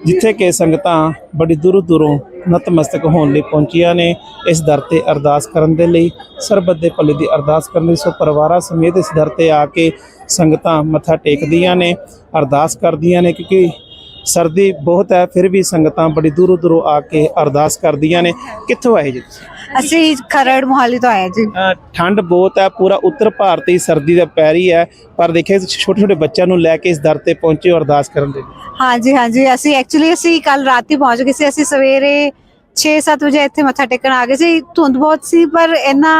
ਜਿੱਥੇ ਕਿ ਸੰਗਤਾਂ ਬੜੀ ਦੂਰੋਂ ਦੂਰੋਂ ਨਤਮਸਤਕ ਹੋਣ ਲਈ ਪਹੁੰਚੀਆਂ ਨੇ, ਇਸ ਦਰ ਤੇ ਅਰਦਾਸ ਕਰਨ ਦੇ ਲਈ, ਸਰਬੱਤ ਦੇ ਭਲੇ ਦੀ ਅਰਦਾਸ ਕਰਨ ਲਈ। ਸੋ ਪਰਿਵਾਰਾਂ ਸਮੇਤ ਇਸ ਦਰ ਤੇ ਆ ਕੇ ਸੰਗਤਾਂ ਮੱਥਾ ਟੇਕਦੀਆਂ ਨੇ, ਅਰਦਾਸ ਕਰਦੀਆਂ ਨੇ, ਕਿਉਂਕਿ ਸਰਦੀ ਬਹੁਤ ਹੈ, ਫਿਰ ਵੀ ਸੰਗਤਾਂ ਬੜੀ ਦੂਰੋਂ ਦੂਰੋਂ ਆ ਕੇ ਅਰਦਾਸ ਕਰਦੀਆਂ ਨੇ। ਕਿੱਥੋਂ ਆਏ ਜੀ ਤੁਸੀਂ? ਅਸੀਂ ਖਰੜ ਮੋਹਾਲੀ ਤੋਂ ਆਏ ਜੀ। ਅ, ਠੰਡ ਬਹੁਤ ਹੈ ਪੂਰਾ ਉੱਤਰ ਭਾਰਤ ਸਰਦੀ ਦਾ ਪੈਰੀ ਹੈ ਪਰ ਦੇਖੇ ਛੋਟੇ ਛੋਟੇ ਬੱਚਿਆਂ ਨੂੰ ਲੈ ਕੇ ਇਸ ਦਰ ਤੇ ਪਹੁੰਚੇ ਹੋ ਅਰਦਾਸ ਕਰਨ ਦੇ। ਲਈ। ਹਾਂਜੀ ਹਾਂਜੀ ਅਸੀਂ ਐਕਚੁਅਲੀ ਅਸੀਂ ਕੱਲ ਰਾਤੀ ਪਹੁੰਚ ਗਏ ਸੀ ਅਸੀਂ ਸਵੇਰੇ 6-7 ਵਜੇ ਇੱਥੇ ਮੱਥਾ ਟੇਕਣ ਆ ਗਏ ਸੀ। ਧੁੰਦ ਬਹੁਤ ਸੀ ਪਰ ਇੰਨਾ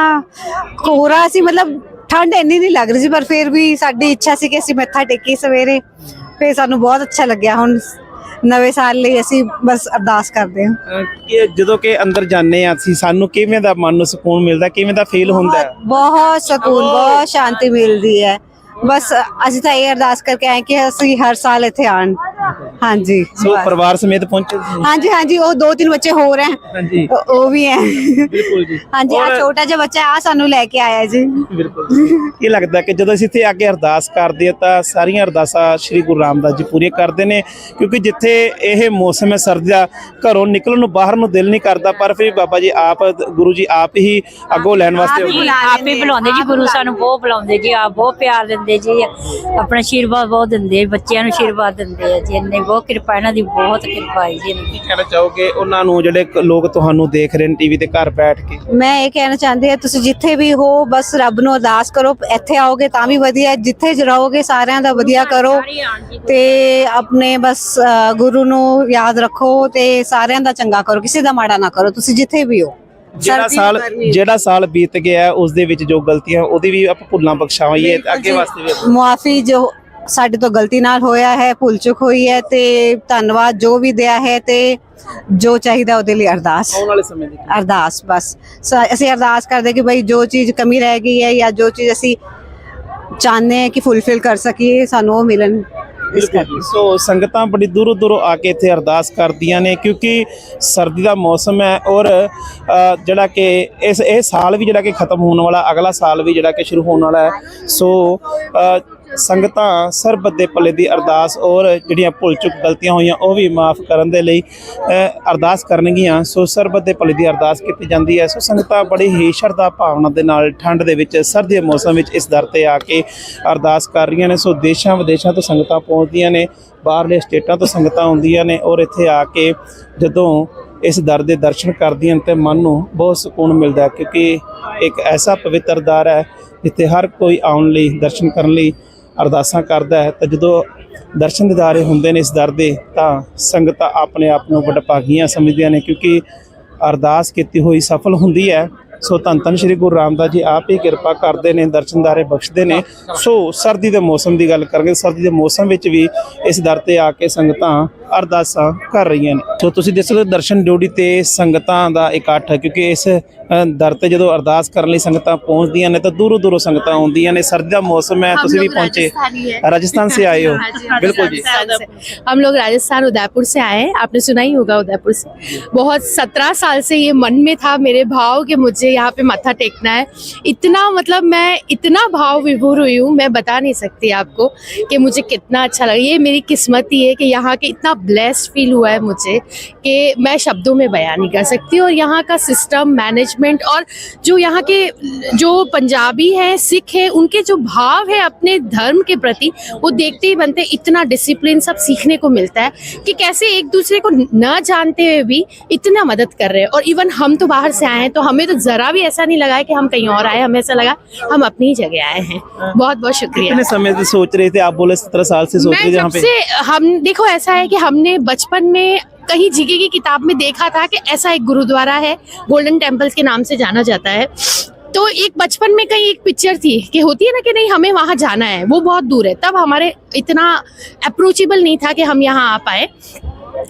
ਕੋਹਰਾ ਸੀ ਮਤਲਬ ਠੰਡ ਇੰਨੀ ਨਹੀਂ ਲੱਗ ਰਹੀ ਸੀ ਪਰ ਫਿਰ ਵੀ ਸਾਡੀ ਇੱਛਾ ਸੀ ਕਿ ਅਸੀਂ ਮੱਥਾ ਟੇਕੀ ਸਵੇਰੇ। ਫਿਰ ਸਾਨੂੰ ਬਹੁਤ ਅੱਛਾ ਲੱਗਿਆ ਹੁਣ ਨਵੇਂ ਸਾਲ ਲਈ ਅਸੀਂ ਬਸ ਅਰਦਾਸ ਕਰਦੇ ਹਾਂ। ਕਿ ਜਦੋਂ ਕਿ ਅੰਦਰ ਜਾਂਦੇ ਆ ਅਸੀਂ ਸਾਨੂੰ ਕਿਵੇਂ ਦਾ ਮਨ ਨੂੰ ਸਕੂਨ ਮਿਲਦਾ ਕਿਵੇਂ ਦਾ ਫੀਲ ਹੁੰਦਾ ਹੈ? ਬਹੁਤ ਸਕੂਨ ਬਹੁਤ ਸ਼ਾਂਤੀ ਮਿਲਦੀ ਹੈ। ਬਸ ਅਸੀਂ ਤਾਂ ਇਹ ਅਰਦਾਸ ਕਰਕੇ ਆਏ ਕਿ ਅਸੀਂ ਹਰ ਸਾਲ ਇੱਥੇ ਆਣ ਹਾਂਜੀ। ਸੋ ਬਸ। ਪਰਿਵਾਰ ਸਮੇਤ ਪਹੁੰਚੇ ਤੁਸੀਂ? ਹਾਂਜੀ ਹਾਂਜੀ ਉਹ ਦੋ ਤਿੰਨ ਬੱਚੇ ਹੋਰ ਹੈ। ਹਾਂਜੀ। ਉਹ- ਵੀ ਹੈ। ਬਿਲਕੁਲ ਜੀ। ਹਾਂਜੀ ਆ ਔਰ- ਛੋਟਾ ਜਿਹਾ ਬੱਚਾ ਆ ਸਾਨੂੰ ਲੈ ਕੇ ਆਇਆ ਜੀ। ਬਿਲਕੁਲ ਕੀ ਲੱਗਦਾ ਕਿ ਜਦੋਂ ਅਸੀਂ ਇੱਥੇ ਆ ਕੇ ਅਰਦਾਸ ਕਰਦੇ ਆ ਤਾਂ ਸਾਰੀਆਂ ਅਰਦਾਸਾਂ ਸ੍ਰੀ ਗੁਰੂ ਰਾਮਦਾਸ ਜੀ ਪੂਰੀਆਂ ਕਰਦੇ ਨੇ ਕਿਉਂਕਿ ਜਿੱਥੇ ਇਹ ਮੌਸਮ ਹੈ ਸਰਦੀ ਦਾ ਘਰੋਂ ਨਿਕਲਣ ਨੂੰ ਬਾਹਰ ਨੂੰ ਦਿਲ ਨਹੀਂ ਕਰਦਾ ਪਰ ਫਿਰ ਬਾਬਾ ਜੀ ਆਪ ਗੁਰੂ ਜੀ ਆਪ ਹੀ ਅੱਗੋਂ ਲੈਣ ਵਾਸਤੇ ਆਪ ਹੀ ਬੁਲਾ ਆਪ ਹੀ ਬੁਲਾਉਂਦੇ ਜੀ ਗੁਰੂ ਸਾਨੂੰ ਬਹੁਤ ਬੁਲਾਉਂਦੇ ਜੀ ਆ ਬਹੁਤ ਪਿਆਰ ਦਿੰਦੇ ਜੀ ਆਪਣਾ ਆਸ਼ੀਰਵਾਦ ਬਹੁਤ ਦਿੰਦੇ ਬੱਚਿਆਂ ਨੂੰ ਆਸ਼ੀਰਵਾਦ ਦਿੰਦੇ ਆ ਜੀ ਇੰਨੇ ਬਹੁਤ ਕਿਰਪਾ ਇਹਨਾਂ ਦੀ ਬਹੁਤ ਕਿਰਪਾ ਹੈ ਜੀ। ਇਹਨਾਂ ਦੀ ਕੀ ਕਹਿਣਾ ਚਾਹੋਗੇ ਉਹਨਾਂ ਨੂੰ ਜਿਹੜੇ ਲੋਕ ਤੁਹਾਨੂੰ ਦੇਖ ਰਹੇ ਨੇ ਟੀਵੀ ਤੇ ਘਰ ਬੈਠ ਕੇ? ਮੈਂ ਇਹ ਕਹਿਣਾ ਚਾਹੁੰਦੀ ਹਾਂ ਤੁਸੀਂ ਜਿੱਥੇ ਵੀ ਹੋ ਬਸ ਰੱਬ ਨੂੰ ਅਰਦਾਸ ਕਰੋ ਇੱਥੇ ਆਓਗੇ ਤਾਂ ਵੀ ਵਧੀਆ ਜਿੱਥੇ ਜ ਰਹੋਗੇ ਸਾਰਿਆਂ ਦਾ ਵਧੀਆ ਕਰੋ। ਤੇ ਆਪਣੇ ਬਸ ਗੁਰੂ ਨੂੰ ਯਾਦ ਰੱਖੋ ਤੇ ਸਾਰਿਆਂ ਦਾ ਚੰਗਾ ਕਰੋ ਕਿਸੇ ਦਾ ਮਾੜਾ ਨਾ ਕਰੋ ਤੁਸੀਂ ਜਿੱਥੇ ਵੀ ਹੋ। ਜਿਹੜਾ ਸਾਲ। ਜਿਹੜਾ ਸਾਲ ਬੀਤ ਗਿਆ ਉਸ ਦੇ ਵਿੱਚ ਜੋ ਗਲਤੀਆਂ ਉਹਦੀ ਵੀ ਆਪਾਂ ਭੁੱਲਾਂ ਬਖਸ਼ਾਵਾਂਗੇ ਅੱਗੇ ਵਾਸਤੇ ਵੀ ਮੁਆਫੀ ਜੋ ਸਾਡੇ ਤੋਂ ਗਲਤੀ ਨਾਲ ਹੋਇਆ ਹੈ ਭੁੱਲ ਚੁੱਕ ਹੋਈ ਹੈ ਤੇ ਧੰਨਵਾਦ ਜੋ ਵੀ ਦਿਆ ਹੈ ਤੇ ਜੋ ਚਾਹੀਦਾ ਉਹਦੇ ਲਈ ਅਰਦਾਸ। ਆਉਣ ਵਾਲੇ ਸਮੇਂ ਦੀ ਅਰਦਾਸ ਬਸ। ਸ- ਅਸੀਂ ਅਰਦਾਸ ਕਰਦੇ ਕਿ ਭਾਈ ਜੋ ਚੀਜ਼ ਕਮੀ ਰਹਿ ਗਈ ਹੈ ਜਾਂ ਜੋ ਚੀਜ਼ ਅਸੀਂ ਚਾਹੁੰਦੇ ਹਾਂ ਕਿ ਫੁੱਲਫਿਲ ਕਰ ਸਕੀਏ ਸਾਨੂੰ ਉਹ ਮਿਲਣ ਇਸ ਕਰਕੇ। ਸੋ ਸੰਗਤਾਂ ਬੜੀ ਦੂਰੋਂ ਦੂਰੋਂ ਆ ਕੇ ਇੱਥੇ ਅਰਦਾਸ ਕਰਦੀਆਂ ਨੇ ਕਿਉਂਕਿ ਸਰਦੀ ਦਾ ਮੌਸਮ ਹੈ ਔਰ ਅ, ਜਿਹੜਾ ਕਿ ਇਸ ਇਹ ਸਾਲ ਵੀ ਜਿਹੜਾ ਕਿ ਖਤਮ ਹੋਣ ਵਾਲਾ ਅਗਲਾ ਸਾਲ ਵੀ ਜਿਹੜਾ ਕਿ ਸ਼ੁਰੂ ਹੋਣ ਵਾਲਾ ਹੈ। ਸੋ ਅ, ਸੰਗਤਾਂ ਸਰਬਤ ਦੇ ਭਲੇ ਦੀ ਅਰਦਾਸ ਔਰ ਜਿਹੜੀਆਂ ਭੁੱਲ ਚੁੱਕ ਗਲਤੀਆਂ ਹੋਈਆਂ, ਉਹ ਵੀ ਮਾਫ ਕਰਨ ਦੇ ਲਈ ਅਰਦਾਸ ਕਰਨਗੀਆਂ। ਸੋ ਸਰਬਤ ਦੇ ਭਲੇ ਦੀ ਅਰਦਾਸ ਕੀਤੀ ਜਾਂਦੀ ਹੈ। ਸੋ ਸੰਗਤਾਂ ਬੜੀ ਹੀ ਸ਼ਰਧਾ ਭਾਵਨਾ ਦੇ ਨਾਲ ਠੰਡ ਦੇ ਵਿੱਚ, ਸਰਦੀ ਦੇ ਮੌਸਮ ਵਿੱਚ ਇਸ ਦਰ ਤੇ ਆ ਕੇ ਅਰਦਾਸ ਕਰ ਰਹੀਆਂ ਨੇ। ਸੋ ਦੇਸ਼ਾਂ ਵਿਦੇਸ਼ਾਂ ਤੋਂ ਸੰਗਤਾਂ ਪਹੁੰਚਦੀਆਂ ਨੇ, ਬਾਹਰਲੇ ਸਟੇਟਾਂ ਤੋਂ ਸੰਗਤਾਂ ਆਉਂਦੀਆਂ ਨੇ ਔਰ ਇੱਥੇ ਆ ਕੇ ਜਦੋਂ ਇਸ ਦਰ ਦੇ ਦਰਸ਼ਨ ਕਰਦੀਆਂ ਨੇ, ਤੇ ਮਨ ਨੂੰ ਬਹੁਤ ਸਕੂਨ ਮਿਲਦਾ ਕਿਉਂਕਿ ਇੱਕ ਐਸਾ ਪਵਿੱਤਰ ਦਰ ਹੈ, ਜਿੱਥੇ ਹਰ ਕੋਈ ਆਉਣ ਲਈ, ਦਰਸ਼ਨ ਕਰਨ ਲਈ ਅਰਦਾਸਾਂ ਕਰਦਾ ਹੈ, ਤਾਂ ਜਦੋਂ ਦਰਸ਼ਨ ਦਿਦਾਰੇ ਹੁੰਦੇ ਨੇ ਇਸ ਦਰ ਦੇ, ਤਾਂ ਸੰਗਤਾਂ ਆਪਣੇ ਆਪ ਨੂੰ ਵਡਭਾਗੀਆਂ ਸਮਝਦੀਆਂ ਨੇ, ਕਿਉਂਕਿ ਅਰਦਾਸ ਕੀਤੀ ਹੋਈ ਸਫਲ ਹੁੰਦੀ ਹੈ। ਸੋ ਧੰਨ ਧੰਨ ਸ਼੍ਰੀ ਗੁਰੂ ਰਾਮਦਾਸ ਜੀ ਆਪ ਹੀ ਕਿਰਪਾ ਕਰਦੇ ਨੇ ਦਰਸ਼ਨਦਾਰੇ ਬਖਸ਼ਦੇ ਨੇ। ਸੋ ਸਰਦੀ ਦੇ ਮੌਸਮ ਦੀ ਗੱਲ ਕਰਾਂਗੇ। ਸਰਦੀ ਦੇ ਮੌਸਮ ਵਿੱਚ ਵੀ ਇਸ ਦਰ ਤੇ ਆ ਕੇ ਸੰਗਤਾਂ ਅਰਦਾਸਾਂ ਕਰ ਰਹੀਆਂ ਨੇ। ਸੋ ਤੁਸੀਂ ਦੇਖ ਸਕਦੇ ਦਰਸ਼ਨ ਡਿਊਟੀ ਤੇ ਸੰਗਤਾਂ ਦਾ ਇਕੱਠ ਕਿਉਂਕਿ ਇਸ ਦਰ ਤੇ ਜਦੋਂ ਅਰਦਾਸ ਕਰਨ ਲਈ ਸੰਗਤਾਂ ਪਹੁੰਚਦੀਆਂ ਨੇ ਤਾਂ ਦੂਰੋਂ ਦੂਰੋਂ ਸੰਗਤਾਂ ਆਉਂਦੀਆਂ ਨੇ। ਸਰਦੀ ਦਾ ਮੌਸਮ ਹੈ ਤੁਸੀਂ ਵੀ ਪਹੁੰਚੇ। ਰਾਜਸਥਾਨ ਸੇ ਆਏ ਹੋ। ਬਿਲਕੁਲ जी हम लोग राजस्थान उदयपुर से आए हैं आपने सुना ही होगा ਬਹੁਤ से ਸਾਲ ਸੇ साल से ये मन में था मेरे भाव यहाँ पे मत्था टेकना है। इतना मतलब मैं इतना भाव विभोर हुई हूँ, मैं बता नहीं सकती आपको कि मुझे कितना अच्छा लगा। ये मेरी किस्मत ही है कि यहाँ के इतना ब्लेस्ड फील हुआ है मुझे कि मैं शब्दों में बयान नहीं कर सकती और यहाँ का सिस्टम मैनेजमेंट और जो यहाँ के, जो पंजाबी हैं, सिख हैं, उनके जो भाव है अपने धर्म के प्रति, वो देखते ही बनते इतना डिसिप्लिन सब सीखने को मिलता है कि कैसे एक दूसरे को न जानते हुए भी इतना मदद कर रहे हैं। और इवन हम तो बाहर से आए हैं तो हमें तो जरा भी ऐसा नहीं लगा कि हम कहीं और आए हमें ऐसा लगा हम अपनी ही जगह आए हैं। बहुत बहुत शुक्रिया। कितने समय से सोच रहे थे? आप बोले सत्रह साल से सोच रहे थे यहाँ पे। हम देखो ऐसा है कि हमने बचपन में कहीं जीके की किताब में देखा था कि ऐसा एक गुरुद्वारा है गोल्डन टेम्पल्स के नाम से जाना जाता है। तो एक बचपन में कहीं एक पिक्चर थी कि होती है ना कि नहीं हमें वहाँ जाना है वो बहुत दूर है। तब हमारे इतना अप्रोचेबल नहीं था कि हम यहाँ आ पाए।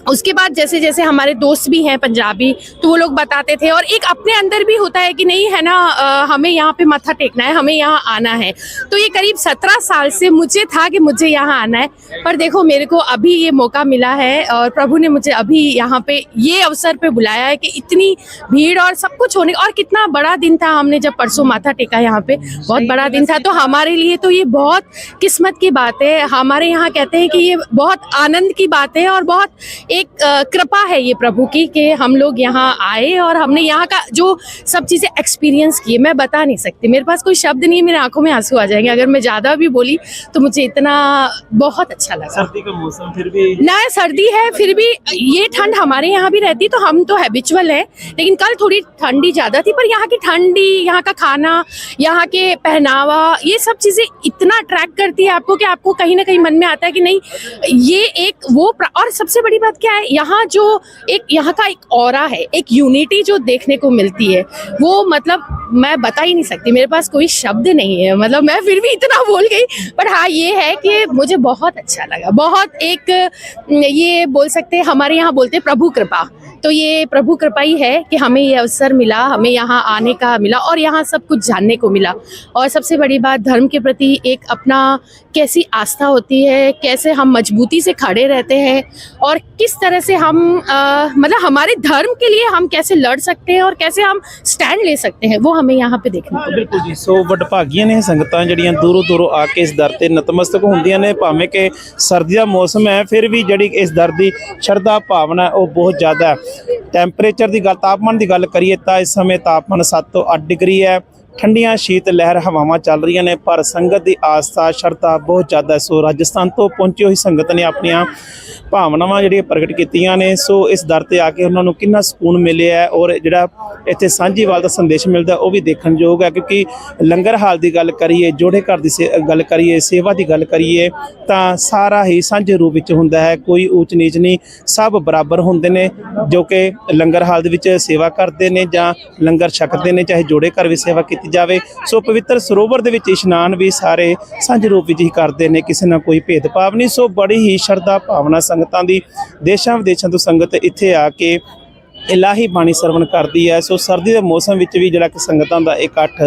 उसके बाद जैसे जैसे हमारे दोस्त भी हैं पंजाबी तो वो लोग बताते थे और एक अपने अंदर भी होता है कि नहीं है ना अ, हमें यहाँ पे मत्था टेकना है हमें यहाँ आना है। तो ये करीब सत्रह साल से मुझे था कि मुझे यहाँ आना है पर देखो मेरे को अभी ये मौका मिला है और प्रभु ने मुझे अभी यहाँ पे ये अवसर पे बुलाया है कि इतनी भीड़ और सब कुछ होने और कितना बड़ा दिन था हमने जब परसों माथा टेका यहाँ पे बहुत बड़ा दिन था। तो हमारे लिए तो ये बहुत किस्मत की बात है हमारे यहाँ कहते हैं कि ये बहुत आनंद की बात है और बहुत एक कृपा है ये प्रभु की कि हम लोग यहाँ आए और हमने यहाँ का जो सब चीज़ें एक्सपीरियंस किए मैं बता नहीं सकती। मेरे पास कोई शब्द नहीं है मेरे आँखों में आँसू आ जाएँगे। अगर मैं ज़्यादा भी बोली तो मुझे इतना बहुत अच्छा लगा। सर्दी का मौसम फिर भी ना सर्दी है फिर भी ये ठंड हमारे यहाँ भी रहती तो हम तो हैबिचुअल है। लेकिन कल थोड़ी ठंडी ज़्यादा थी पर यहाँ की ठंडी यहाँ का खाना यहाँ के पहनावा ये सब चीज़ें इतना अट्रैक्ट करती है आपको कि आपको कहीं ना कहीं मन में आता है कि नहीं ये एक वो और सबसे बड़ी बात क्या है? यहाँ जो एक, यहाँ का एक और है, एक यूनिटी जो देखने को मिलती है, वो मतलब मैं बता ही नहीं सकती। मेरे पास कोई शब्द नहीं है। मतलब मैं फिर भी इतना बोल गई। पर हाँ ये है कि मुझे बहुत अच्छा लगा। बहुत एक, ये बोल सकते हैं, हमारे यहाँ बोलते प्रभु कृपा। तो ये प्रभु कृपा ही है कि हमें ये अवसर मिला हमें यहाँ आने का मिला और यहाँ सब कुछ जानने को मिला और सबसे बड़ी बात धर्म के प्रति एक अपना कैसी आस्था होती है कैसे हम मजबूती से खड़े रहते हैं और किस तरह से हम अ, मतलब हमारे धर्म के लिए हम कैसे लड़ सकते हैं और कैसे हम स्टैंड ले सकते हैं वो हमें यहाँ पे देखने को ਬਿਲਕੁਲ ਜੀ ਸੋ ਵਡਭਾਗੀਆਂ ਨੇ ਇਹ ਸੰਗਤਾਂ ਜਿਹੜੀਆਂ ਦੂਰੋਂ ਦੂਰੋਂ ਆ ਕੇ ਇਸ ਦਰ ਤੇ ਨਤਮਸਤਕ ਹੁੰਦੀਆਂ ਨੇ ਭਾਵੇਂ ਕਿ ਸਰਦੀ ਦਾ ਮੌਸਮ ਹੈ ਫਿਰ ਵੀ ਜਿਹੜੀ ਇਸ ਦਰ ਦੀ ਸ਼ਰਧਾ ਭਾਵਨਾ ਹੈ, ਉਹ ਬਹੁਤ ਜ਼ਿਆਦਾ ਹੈ ਟੈਂਪਰੇਚਰ ਦੀ ਗੱਲ, ਤਾਪਮਾਨ ਦੀ ਗੱਲ ਕਰੀਏ ਤਾਂ ਇਸ ਸਮੇਂ ਤਾਪਮਾਨ 7 ਤੋਂ 8 ਡਿਗਰੀ ਹੈ। ਠੰਡੀਆਂ ਸ਼ੀਤ ਲਹਿਰ ਹਵਾਵਾਂ ਚੱਲ ਰਹੀਆਂ ਨੇ, ਪਰ ਸੰਗਤ ਦੀ ਆਸਥਾ, ਸ਼ਰਧਾ ਬਹੁਤ ਜ਼ਿਆਦਾ ਸੋ ਰਾਜਸਥਾਨ ਤੋਂ ਪਹੁੰਚੀ ਹੋਈ ਸੰਗਤ ਨੇ ਆਪਣੀਆਂ ਭਾਵਨਾਵਾਂ ਜਿਹੜੀਆਂ ਪ੍ਰਗਟ ਕੀਤੀਆਂ ਨੇ। ਸੋ ਇਸ ਦਰ ਤੇ ਆ ਕੇ ਉਹਨਾਂ ਨੂੰ ਕਿੰਨਾ ਸਕੂਨ ਮਿਲਿਆ ਔਰ ਜਿਹੜਾ ਇੱਥੇ ਸਾਂਝੀਵਾਲ ਦਾ ਸੰਦੇਸ਼ ਮਿਲਦਾ ਉਹ ਵੀ ਦੇਖਣ ਯੋਗ ਹੈ। ਕਿਉਂਕਿ ਲੰਗਰ ਹਾਲ ਦੀ ਗੱਲ ਕਰੀਏ, ਜੋੜੇ ਘਰ ਦੀ ਸੇ- ਗੱਲ ਕਰੀਏ, ਸੇਵਾ ਦੀ ਗੱਲ ਕਰੀਏ, ਤਾਂ ਸਾਰਾ ਹੀ ਸਾਂਝੇ ਰੂਪ ਵਿੱਚ ਹੁੰਦਾ ਹੈ। ਕੋਈ ਊਚ ਨੀਚ ਨਹੀਂ, ਸਭ ਬਰਾਬਰ ਹੁੰਦੇ ਨੇ, ਜੋ ਕਿ ਲੰਗਰ ਹਾਲ ਦੇ ਵਿੱਚ ਸੇਵਾ ਕਰਦੇ ਨੇ ਜਾਂ ਲੰਗਰ ਛਕਦੇ ਨੇ, ਚਾਹੇ ਜੋੜੇ ਘਰ ਵੀ ਸੇਵਾ ਕੀਤੀ ਕੀਤੀ ਜਾਵੇ। ਸੋ ਪਵਿੱਤਰ ਸਰੋਵਰ ਦੇ ਵਿੱਚ ਇਸ਼ਨਾਨ ਵੀ ਸਾਰੇ ਸਾਂਝੇ ਰੂਪ ਵਿੱਚ ਹੀ ਕਰਦੇ ਨੇ, ਕਿਸੇ ਨਾਲ ਕੋਈ ਭੇਦਭਾਵ ਨਹੀਂ। ਸੋ ਬੜੀ ਹੀ ਸ਼ਰਧਾ ਭਾਵਨਾ ਸੰਗਤਾਂ ਦੀ, ਦੇਸ਼ਾਂ ਵਿਦੇਸ਼ਾਂ ਤੋਂ ਸੰਗਤ ਇੱਥੇ ਆ ਕੇ ਇਲਾਹੀ ਬਾਣੀ ਸਰਵਣ ਕਰਦੀ ਹੈ। ਸੋ ਸਰਦੀ ਦੇ ਮੌਸਮ ਵਿੱਚ ਵੀ ਜਿਹੜਾ ਕਿ ਸੰਗਤਾਂ ਦਾ ਇਕੱਠ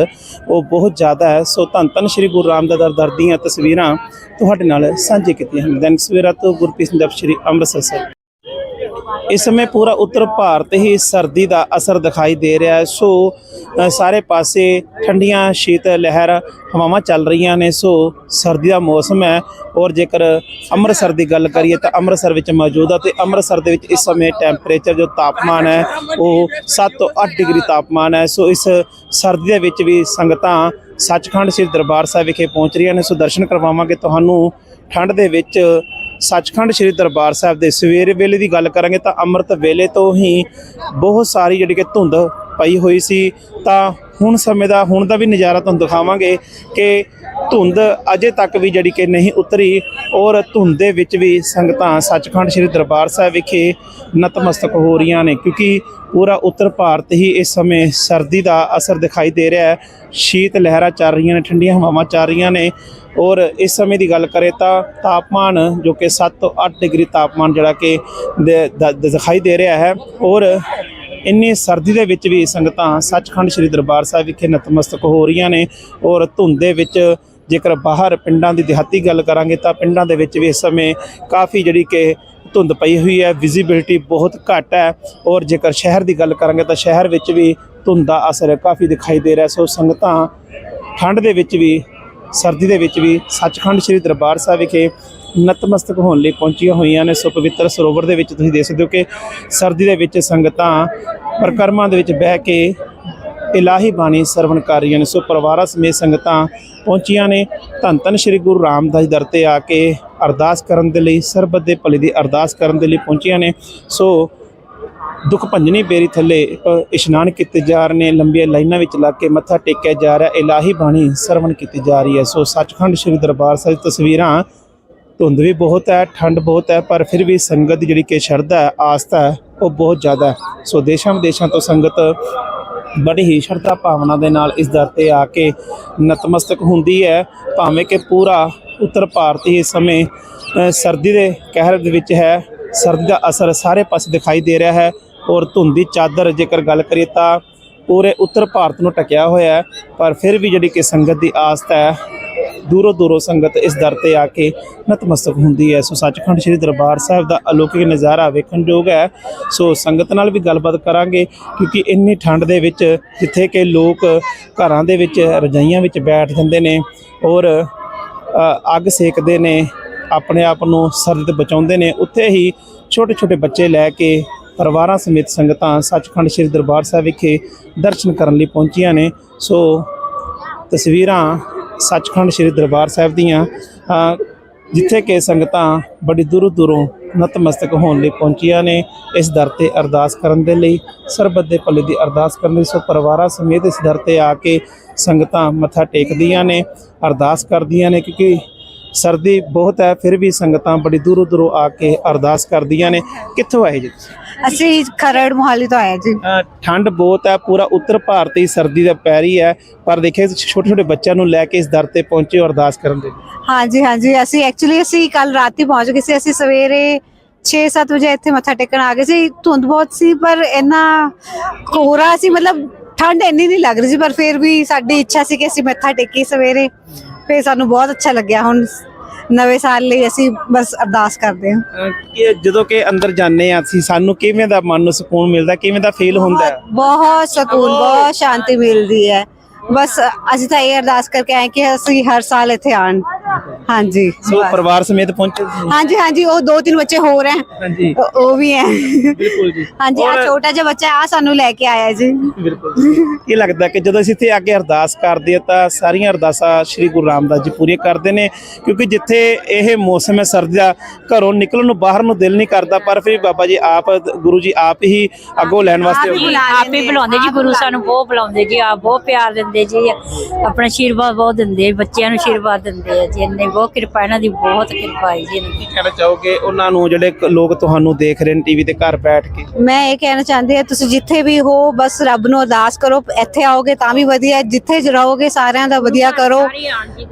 ਉਹ ਬਹੁਤ ਜ਼ਿਆਦਾ ਹੈ। ਸੋ ਧੰਨ ਧੰਨ ਸ੍ਰੀ ਗੁਰੂ ਰਾਮਦਾਸ ਦਰ ਦਰ ਦੀਆਂ ਤਸਵੀਰਾਂ ਤੁਹਾਡੇ ਨਾਲ ਸਾਂਝੇ ਕੀਤੀਆਂ ਹਨ। ਦੈਨਿਕ ਸਵੇਰਾ ਤੋਂ ਗੁਰਪ੍ਰੀਤ ਸਿੰਘ ਸ੍ਰੀ ਅੰਮ੍ਰਿਤਸਰ ਸਾਹਿਬ। ਇਸ ਸਮੇਂ ਪੂਰਾ ਉੱਤਰ ਭਾਰਤ ਹੀ ਸਰਦੀ ਦਾ ਅਸਰ ਦਿਖਾਈ ਦੇ ਰਿਹਾ ਹੈ। ਸੋ ਸਾਰੇ ਪਾਸੇ ਠੰਡੀਆਂ ਸ਼ੀਤ ਲਹਿਰ ਹਵਾਵਾਂ ਚੱਲ ਰਹੀਆਂ ਨੇ। ਸੋ, ਸਰਦੀ ਦਾ ਮੌਸਮ ਹੈ ਔਰ ਜੇਕਰ ਅੰਮ੍ਰਿਤਸਰ ਦੀ ਗੱਲ ਕਰੀਏ ਤਾਂ ਅੰਮ੍ਰਿਤਸਰ ਵਿੱਚ ਮੌਜੂਦ ਆ ਤੇ ਅੰਮ੍ਰਿਤਸਰ ਦੇ ਵਿੱਚ ਇਸ ਸਮੇਂ ਟੈਂਪਰੇਚਰ ਜੋ ਤਾਪਮਾਨ ਹੈ ਉਹ 7 ਤੋਂ 8 ਡਿਗਰੀ ਤਾਪਮਾਨ ਹੈ। ਸੋ, ਇਸ ਸਰਦੀ ਦੇ ਵਿੱਚ ਵੀ ਸੰਗਤਾਂ ਸੱਚਖੰਡ ਸ੍ਰੀ ਦਰਬਾਰ ਸਾਹਿਬ ਵਿਖੇ ਪਹੁੰਚ ਰਹੀਆਂ ਨੇ। ਸੋ, ਦਰਸ਼ਨ ਕਰਵਾਵਾਂਗੇ। ਤੁਹਾਨੂੰ ਠੰਡ ਦੇ ਵਿੱਚ ਸੱਚਖੰਡ ਸ੍ਰੀ ਦਰਬਾਰ ਸਾਹਿਬ ਦੇ ਸਵੇਰ ਵੇਲੇ ਦੀ ਗੱਲ ਕਰਾਂਗੇ ਤਾਂ ਅੰਮ੍ਰਿਤ ਵੇਲੇ ਤੋਂ ਹੀ ਬਹੁਤ ਸਾਰੀ ਜਿਹੜੀ ਕਿ ਧੁੰਦ ਪਈ ਹੋਈ ਸੀ। ਤਾਂ ਹੁਣ ਸਮੇਂ ਦਾ, ਹੁਣ ਦਾ ਵੀ ਨਜ਼ਾਰਾ ਤੁਹਾਨੂੰ ਦਿਖਾਵਾਂਗੇ ਕਿ ਧੁੰਦ ਅਜੇ ਤੱਕ ਵੀ ਜਿਹੜੀ ਕਿ ਨਹੀਂ ਉਤਰੀ ਔਰ ਧੁੰਦ ਦੇ ਵਿੱਚ ਵੀ ਸੰਗਤਾਂ ਸੱਚਖੰਡ ਸ੍ਰੀ ਦਰਬਾਰ ਸਾਹਿਬ ਵਿਖੇ ਨਤਮਸਤਕ ਹੋ ਰਹੀਆਂ ਨੇ, ਕਿਉਂਕਿ ਪੂਰਾ ਉੱਤਰ ਭਾਰਤ ਹੀ ਇਸ ਸਮੇਂ ਸਰਦੀ ਦਾ ਅਸਰ ਦਿਖਾਈ ਦੇ ਰਿਹਾ ਹੈ। ਸ਼ੀਤ ਲਹਿਰਾਂ ਚੱਲ ਰਹੀਆਂ ਨੇ, ਠੰਡੀਆਂ ਹਵਾਵਾਂ ਚੱਲ ਰਹੀਆਂ ਨੇ ਔਰ ਇਸ ਸਮੇਂ ਦੀ ਗੱਲ ਕਰੇ ਤਾਂ ਤਾਪਮਾਨ ਜੋ ਕਿ 7 ਤੋਂ 8 ਡਿਗਰੀ ਤਾਪਮਾਨ ਜਿਹੜਾ ਕਿ ਦਿਖਾਈ ਦੇ ਰਿਹਾ ਹੈ ਔਰ ਇੰਨੀ ਸਰਦੀ ਦੇ ਵਿੱਚ ਵੀ ਸੰਗਤਾਂ ਸੱਚਖੰਡ ਸ੍ਰੀ ਦਰਬਾਰ ਸਾਹਿਬ ਵਿਖੇ ਨਤਮਸਤਕ ਹੋ ਰਹੀਆਂ ਨੇ ਔਰ ਧੁੰਦ ਦੇ ਵਿੱਚ ਜੇਕਰ ਬਾਹਰ ਪਿੰਡਾਂ ਦੀ ਦਿਹਾਤੀ ਗੱਲ ਕਰਾਂਗੇ ਤਾਂ ਪਿੰਡਾਂ ਦੇ ਵਿੱਚ ਵੀ ਇਸ ਸਮੇਂ ਕਾਫੀ ਜਿਹੜੀ ਕਿ ਧੁੰਦ ਪਈ ਹੋਈ ਹੈ ਵਿਜ਼ਿਬਿਲਟੀ ਬਹੁਤ ਘੱਟ ਹੈ ਔਰ ਜੇਕਰ ਸ਼ਹਿਰ ਦੀ ਗੱਲ ਕਰਾਂਗੇ ਤਾਂ ਸ਼ਹਿਰ ਵਿੱਚ ਵੀ ਧੁੰਦ ਦਾ ਅਸਰ ਕਾਫੀ ਦਿਖਾਈ ਦੇ ਰਿਹਾ ਸੋ ਸੰਗਤਾਂ ਠੰਡ ਦੇ ਵਿੱਚ ਵੀ, ਸਰਦੀ ਦੇ ਵਿੱਚ ਵੀ ਸੱਚਖੰਡ ਸ੍ਰੀ ਦਰਬਾਰ ਸਾਹਿਬ ਵਿਖੇ ਨਤਮਸਤਕ ਹੋਣ ਲਈ ਪਹੁੰਚੀਆਂ ਹੋਈਆਂ ਨੇ। ਸੋ ਪਵਿੱਤਰ ਸਰੋਵਰ ਦੇ ਵਿੱਚ ਤੁਸੀਂ ਦੇਖ ਸਕਦੇ ਹੋ ਕਿ ਸਰਦੀ ਦੇ ਵਿੱਚ ਸੰਗਤਾਂ ਪ੍ਰਕਰਮਾਂ ਦੇ ਵਿੱਚ ਬਹਿ ਕੇ ਇਲਾਹੀ ਬਾਣੀ ਸਰਵਣ ਕਰ ਰਹੀਆਂ ਨੇ। ਸੋ ਪਰਿਵਾਰਾਂ ਸਮੇਤ ਸੰਗਤਾਂ ਪਹੁੰਚੀਆਂ ਨੇ। ਧੰਨ ਧੰਨ ਸ੍ਰੀ ਗੁਰੂ ਰਾਮਦਾਸ ਦਰ ਤੇ ਆ ਕੇ ਅਰਦਾਸ ਕਰਨ ਦੇ ਲਈ, ਸਰਬਤ ਦੇ ਭਲੇ ਦੀ ਅਰਦਾਸ ਕਰਨ ਦੇ ਲਈ ਪਹੁੰਚੀਆਂ ਨੇ। ਸੋ ਦੁੱਖ ਭੰਜਨੀ ਬੇਰੀ ਥੱਲੇ ਇਸ਼ਨਾਨ ਕੀਤੇ ਜਾ ਰਹੇ ਨੇ। ਲੰਬੀਆਂ ਲਾਈਨਾਂ ਵਿੱਚ ਲੱਗ ਕੇ ਮੱਥਾ ਟੇਕਿਆ ਜਾ ਰਿਹਾ, ਇਲਾਹੀ ਬਾਣੀ ਸਰਵਣ ਕੀਤੀ ਜਾ ਰਹੀ ਹੈ। ਸੋ ਸੱਚਖੰਡ ਸ੍ਰੀ ਦਰਬਾਰ ਸਾਹਿਬ ਤਸਵੀਰਾਂ, ਧੁੰਦ ਵੀ ਬਹੁਤ ਹੈ, ਠੰਡ ਬਹੁਤ ਹੈ, ਪਰ ਫਿਰ ਵੀ ਸੰਗਤ ਦੀ ਜਿਹੜੀ ਕਿ ਸ਼ਰਧਾ ਹੈ, ਆਸਥਾ ਹੈ, ਉਹ ਬਹੁਤ ਜ਼ਿਆਦਾ ਹੈ। ਸੋ ਦੇਸ਼ਾਂ ਵਿਦੇਸ਼ਾਂ ਤੋਂ ਸੰਗਤ ਬੜੀ ਹੀ ਸ਼ਰਧਾ ਭਾਵਨਾ ਦੇ ਨਾਲ ਇਸ ਦਰ ਤੇ ਆ ਕੇ ਨਤਮਸਤਕ ਹੁੰਦੀ ਹੈ। ਭਾਵੇਂ ਕਿ ਪੂਰਾ ਉੱਤਰ ਭਾਰਤ ਹੀ ਇਸ ਸਮੇਂ ਸਰਦੀ ਦੇ ਕਹਿਰ ਦੇ ਵਿੱਚ ਹੈ। ਸਰਦੀ ਦਾ ਅਸਰ ਸਾਰੇ ਪਾਸੇ ਦਿਖਾਈ ਦੇ ਰਿਹਾ ਹੈ ਔਰ ਧੁੰਦੀ ਚਾਦਰ ਜੇਕਰ ਗੱਲ ਕਰੀਏ ਤਾਂ ਪੂਰੇ ਉੱਤਰ ਭਾਰਤ ਨੂੰ ਟਕਿਆ ਹੋਇਆ ਹੈ। ਪਰ ਫਿਰ ਵੀ ਜਿਹੜੀ ਕਿ ਸੰਗਤ ਦੀ ਆਸਤ ਹੈ ਦੂਰੋਂ ਦੂਰੋਂ ਸੰਗਤ ਇਸ ਦਰ ਤੇ ਆ ਕੇ ਨਤਮਸਤਕ ਹੁੰਦੀ ਹੈ। ਸੋ ਸੱਚਖੰਡ ਸ੍ਰੀ ਦਰਬਾਰ ਸਾਹਿਬ ਦਾ ਅਲੌਕਿਕ ਨਜ਼ਾਰਾ ਵੇਖਣ ਯੋਗ ਹੈ। ਸੋ ਸੰਗਤ ਨਾਲ ਵੀ ਗੱਲਬਾਤ ਕਰਾਂਗੇ ਕਿਉਂਕਿ ਇੰਨੀ ਠੰਡ ਦੇ ਵਿੱਚ ਜਿੱਥੇ ਕਿ ਲੋਕ ਘਰਾਂ ਦੇ ਵਿੱਚ ਰਜਾਈਆਂ ਵਿੱਚ ਬੈਠ ਜਾਂਦੇ ਨੇ ਔਰ ਅੱਗ ਸੇਕਦੇ ਨੇ, ਆਪਣੇ ਆਪ ਨੂੰ ਸਰਦ ਤੋਂ ਬਚਾਉਂਦੇ ਨੇ। ਉੱਥੇ ਹੀ ਛੋਟੇ ਛੋਟੇ ਬੱਚੇ ਲੈ ਕੇ ਪਰਿਵਾਰਾਂ ਸਮੇਤ ਸੰਗਤਾਂ ਸੱਚਖੰਡ ਸ੍ਰੀ ਦਰਬਾਰ ਸਾਹਿਬ ਵਿਖੇ ਦਰਸ਼ਨ ਕਰਨ ਲਈ ਪਹੁੰਚੀਆਂ ਨੇ। ਸੋ ਤਸਵੀਰਾਂ ਸੱਚਖੰਡ ਸ੍ਰੀ ਦਰਬਾਰ ਸਾਹਿਬ ਦੀਆਂ ਜਿੱਥੇ ਕਿ ਸੰਗਤਾਂ ਬੜੀ ਦੂਰੋਂ ਦੂਰੋਂ ਨਤਮਸਤਕ ਹੋਣ ਲਈ ਪਹੁੰਚੀਆਂ ਨੇ, ਇਸ ਦਰ ਤੇ ਅਰਦਾਸ ਕਰਨ ਦੇ ਲਈ, ਸਰਬੱਤ ਦੇ ਭਲੇ ਦੀ ਅਰਦਾਸ ਕਰਨ ਲਈ, ਸੋ ਪਰਿਵਾਰਾਂ ਸਮੇਤ ਇਸ ਦਰ ਤੇ ਆ ਕੇ ਸੰਗਤਾਂ ਮੱਥਾ ਟੇਕਦੀਆਂ ਨੇ, ਅਰਦਾਸ ਕਰਦੀਆਂ ਨੇ, ਕਿਉਂਕਿ ਸਰਦੀ ਬਹੁਤ ਹੈ ਫਿਰ ਵੀ ਸੰਗਤਾਂ ਬੜੀ ਦੂਰੋਂ ਦੂਰੋਂ ਆ ਕੇ ਅਰਦਾਸ ਕਰਦੀਆਂ ਨੇ। ਕਿੱਥੋਂ ਆਏ ਜੀ? ਅਸੀਂ ਖਰੜ ਮੋਹਾਲੀ ਤੋਂ ਆਏ ਜੀ। ਠੰਡ ਬਹੁਤ ਹੈ ਪੂਰਾ ਉੱਤਰ ਭਾਰਤ ਸਰਦੀ ਦਾ ਪੈ ਰਹੀ ਹੈ। ਪਰ ਦੇਖੇ ਛੋਟੇ ਛੋਟੇ ਬੱਚਿਆਂ ਨੂੰ ਲੈ ਕੇ ਇਸ ਦਰ ਤੇ ਪਹੁੰਚੇ ਅਰਦਾਸ ਕਰਨ ਦੇ। ਹਾਂਜੀ ਹਾਂਜੀ। ਅਸੀਂ ਐਕਚੁਅਲੀ ਅਸੀਂ ਕੱਲ ਰਾਤੀ ਪਹੁੰਚ ਗਏ ਸੀ। ਅਸੀਂ ਸਵੇਰੇ 6-7 ਵਜੇ ਇੱਥੇ ਮੱਥਾ ਟੇਕਣ ਆ ਗਏ ਸੀ। ਧੁੰਦ ਬਹੁਤ ਸੀ ਪਰ ਇੰਨਾ ਕੋਹਰਾ ਸੀ। ਮਤਲਬ ਠੰਡ ਇੰਨੀ ਨਹੀਂ ਲੱਗ ਰਹੀ ਸੀ ਪਰ ਫਿਰ ਵੀ ਸਾਡੀ ਇੱਛਾ ਸੀ ਕਿ ਅਸੀਂ ਮੱਥਾ ਟੇਕੀ ਸਵੇਰੇ। ਫਿਰ ਸਾਨੂੰ ਬਹੁਤ ਅੱਛਾ ਲੱਗਿਆ ਹੁਣ ਨਵੇਂ ਸਾਲ ਲਈ ਅਸੀਂ ਬਸ ਅਰਦਾਸ ਕਰਦੇ ਹਾਂ। ਕਿ ਜਦੋਂ ਕਿ ਅੰਦਰ ਜਾਂਦੇ ਆ ਅਸੀਂ ਸਾਨੂੰ ਕਿਵੇਂ ਦਾ ਮਨ ਨੂੰ ਸਕੂਨ ਮਿਲਦਾ ਕਿਵੇਂ ਦਾ ਫੀਲ ਹੁੰਦਾ ਹੈ? ਬਹੁਤ ਸਕੂਨ ਬਹੁਤ। ਸ਼ਾਂਤੀ ਮਿਲਦੀ ਹੈ। ਬਸ ਅਸੀਂ ਤਾਂ ਇਹ ਅਰਦਾਸ ਕਰਕੇ ਆਏ ਕਿ ਅਸੀਂ ਹਰ ਸਾਲ ਇੱਥੇ ਆਣ ਹਾਂਜੀ। ਸੋ ਪਰਿਵਾਰ ਸਮੇਤ ਪਹੁੰਚੇ ਤੁਸੀਂ? ਹਾਂਜੀ ਹਾਂਜੀ ਉਹ ਦੋ ਤਿੰਨ ਬੱਚੇ ਹੋਰ ਹੈ। ਹਾਂਜੀ। ਉਹ- ਵੀ ਹੈ। ਬਿਲਕੁਲ ਜੀ। ਹਾਂਜੀ ਆ ਔਰ- ਛੋਟਾ ਜਿਹਾ ਬੱਚਾ ਆ ਸਾਨੂੰ ਲੈ ਕੇ ਆਇਆ ਜੀ। ਬਿਲਕੁਲ ਕੀ ਲੱਗਦਾ ਕਿ ਜਦੋਂ ਅਸੀਂ ਇੱਥੇ ਆ ਕੇ ਅਰਦਾਸ ਕਰਦੇ ਹਾਂ ਤਾਂ ਸਾਰੀਆਂ ਅਰਦਾਸਾਂ ਸ੍ਰੀ ਗੁਰੂ ਰਾਮਦਾਸ ਜੀ ਪੂਰੀਆਂ ਕਰਦੇ ਨੇ? ਕਿਉਂਕਿ ਜਿੱਥੇ ਇਹ ਮੌਸਮ ਹੈ ਸਰਦੀ ਦਾ ਘਰੋਂ ਨਿਕਲਣ ਨੂੰ ਬਾਹਰ ਨੂੰ ਦਿਲ ਨਹੀਂ ਕਰਦਾ ਪਰ ਫਿਰ ਬਾਬਾ ਜੀ ਆਪ ਗੁਰੂ ਜੀ ਆਪ ਹੀ ਅੱਗੋਂ ਲੈਣ ਵਾਸਤੇ ਆਪ ਹੀ ਬੁਲਾ ਆਪ ਹੀ ਬੁਲਾਉਂਦੇ ਜੀ ਗੁਰੂ ਸਾਨੂੰ ਬਹੁਤ ਬੁਲਾਉਂਦੇ ਜੀ ਆਪ ਬਹੁਤ ਪਿਆਰ ਦਿੰਦੇ ਜੀ। ਆਪਣਾ ਆਸ਼ੀਰਵਾਦ ਬਹੁਤ ਦਿੰਦੇ ਬੱਚਿਆਂ ਨੂੰ ਆਸ਼ੀਰਵਾਦ ਦਿੰਦੇ ਆ ਜੀ ਇੰਨੇ ਬਹੁਤ ਕਿਰਪਾ ਇਹਨਾਂ ਦੀ ਬਹੁਤ ਕਿਰਪਾ ਹੈ ਜੀ ਇਹਨਾਂ ਦੀ। ਕੀ ਕਹਿਣਾ ਚਾਹੋਗੇ ਉਹਨਾਂ ਨੂੰ ਜਿਹੜੇ ਕ- ਲੋਕ ਤੁਹਾਨੂੰ ਦੇਖ ਰਹੇ ਨੇ ਟੀਵੀ ਤੇ ਘਰ ਬੈਠ ਕੇ? ਮੈਂ ਇਹ ਕਹਿਣਾ ਚਾਹੁੰਦੀ ਹਾਂ ਤੁਸੀਂ ਜਿੱਥੇ ਵੀ ਹੋ ਬਸ ਰੱਬ ਨੂੰ ਅਰਦਾਸ ਕਰੋ ਇੱਥੇ ਆਓਗੇ ਤਾਂ ਵੀ ਵਧੀਆ ਜਿੱਥੇ ਰਹੋਗੇ ਸਾਰਿਆਂ ਦਾ ਵਧੀਆ ਕਰੋ। ਜੀ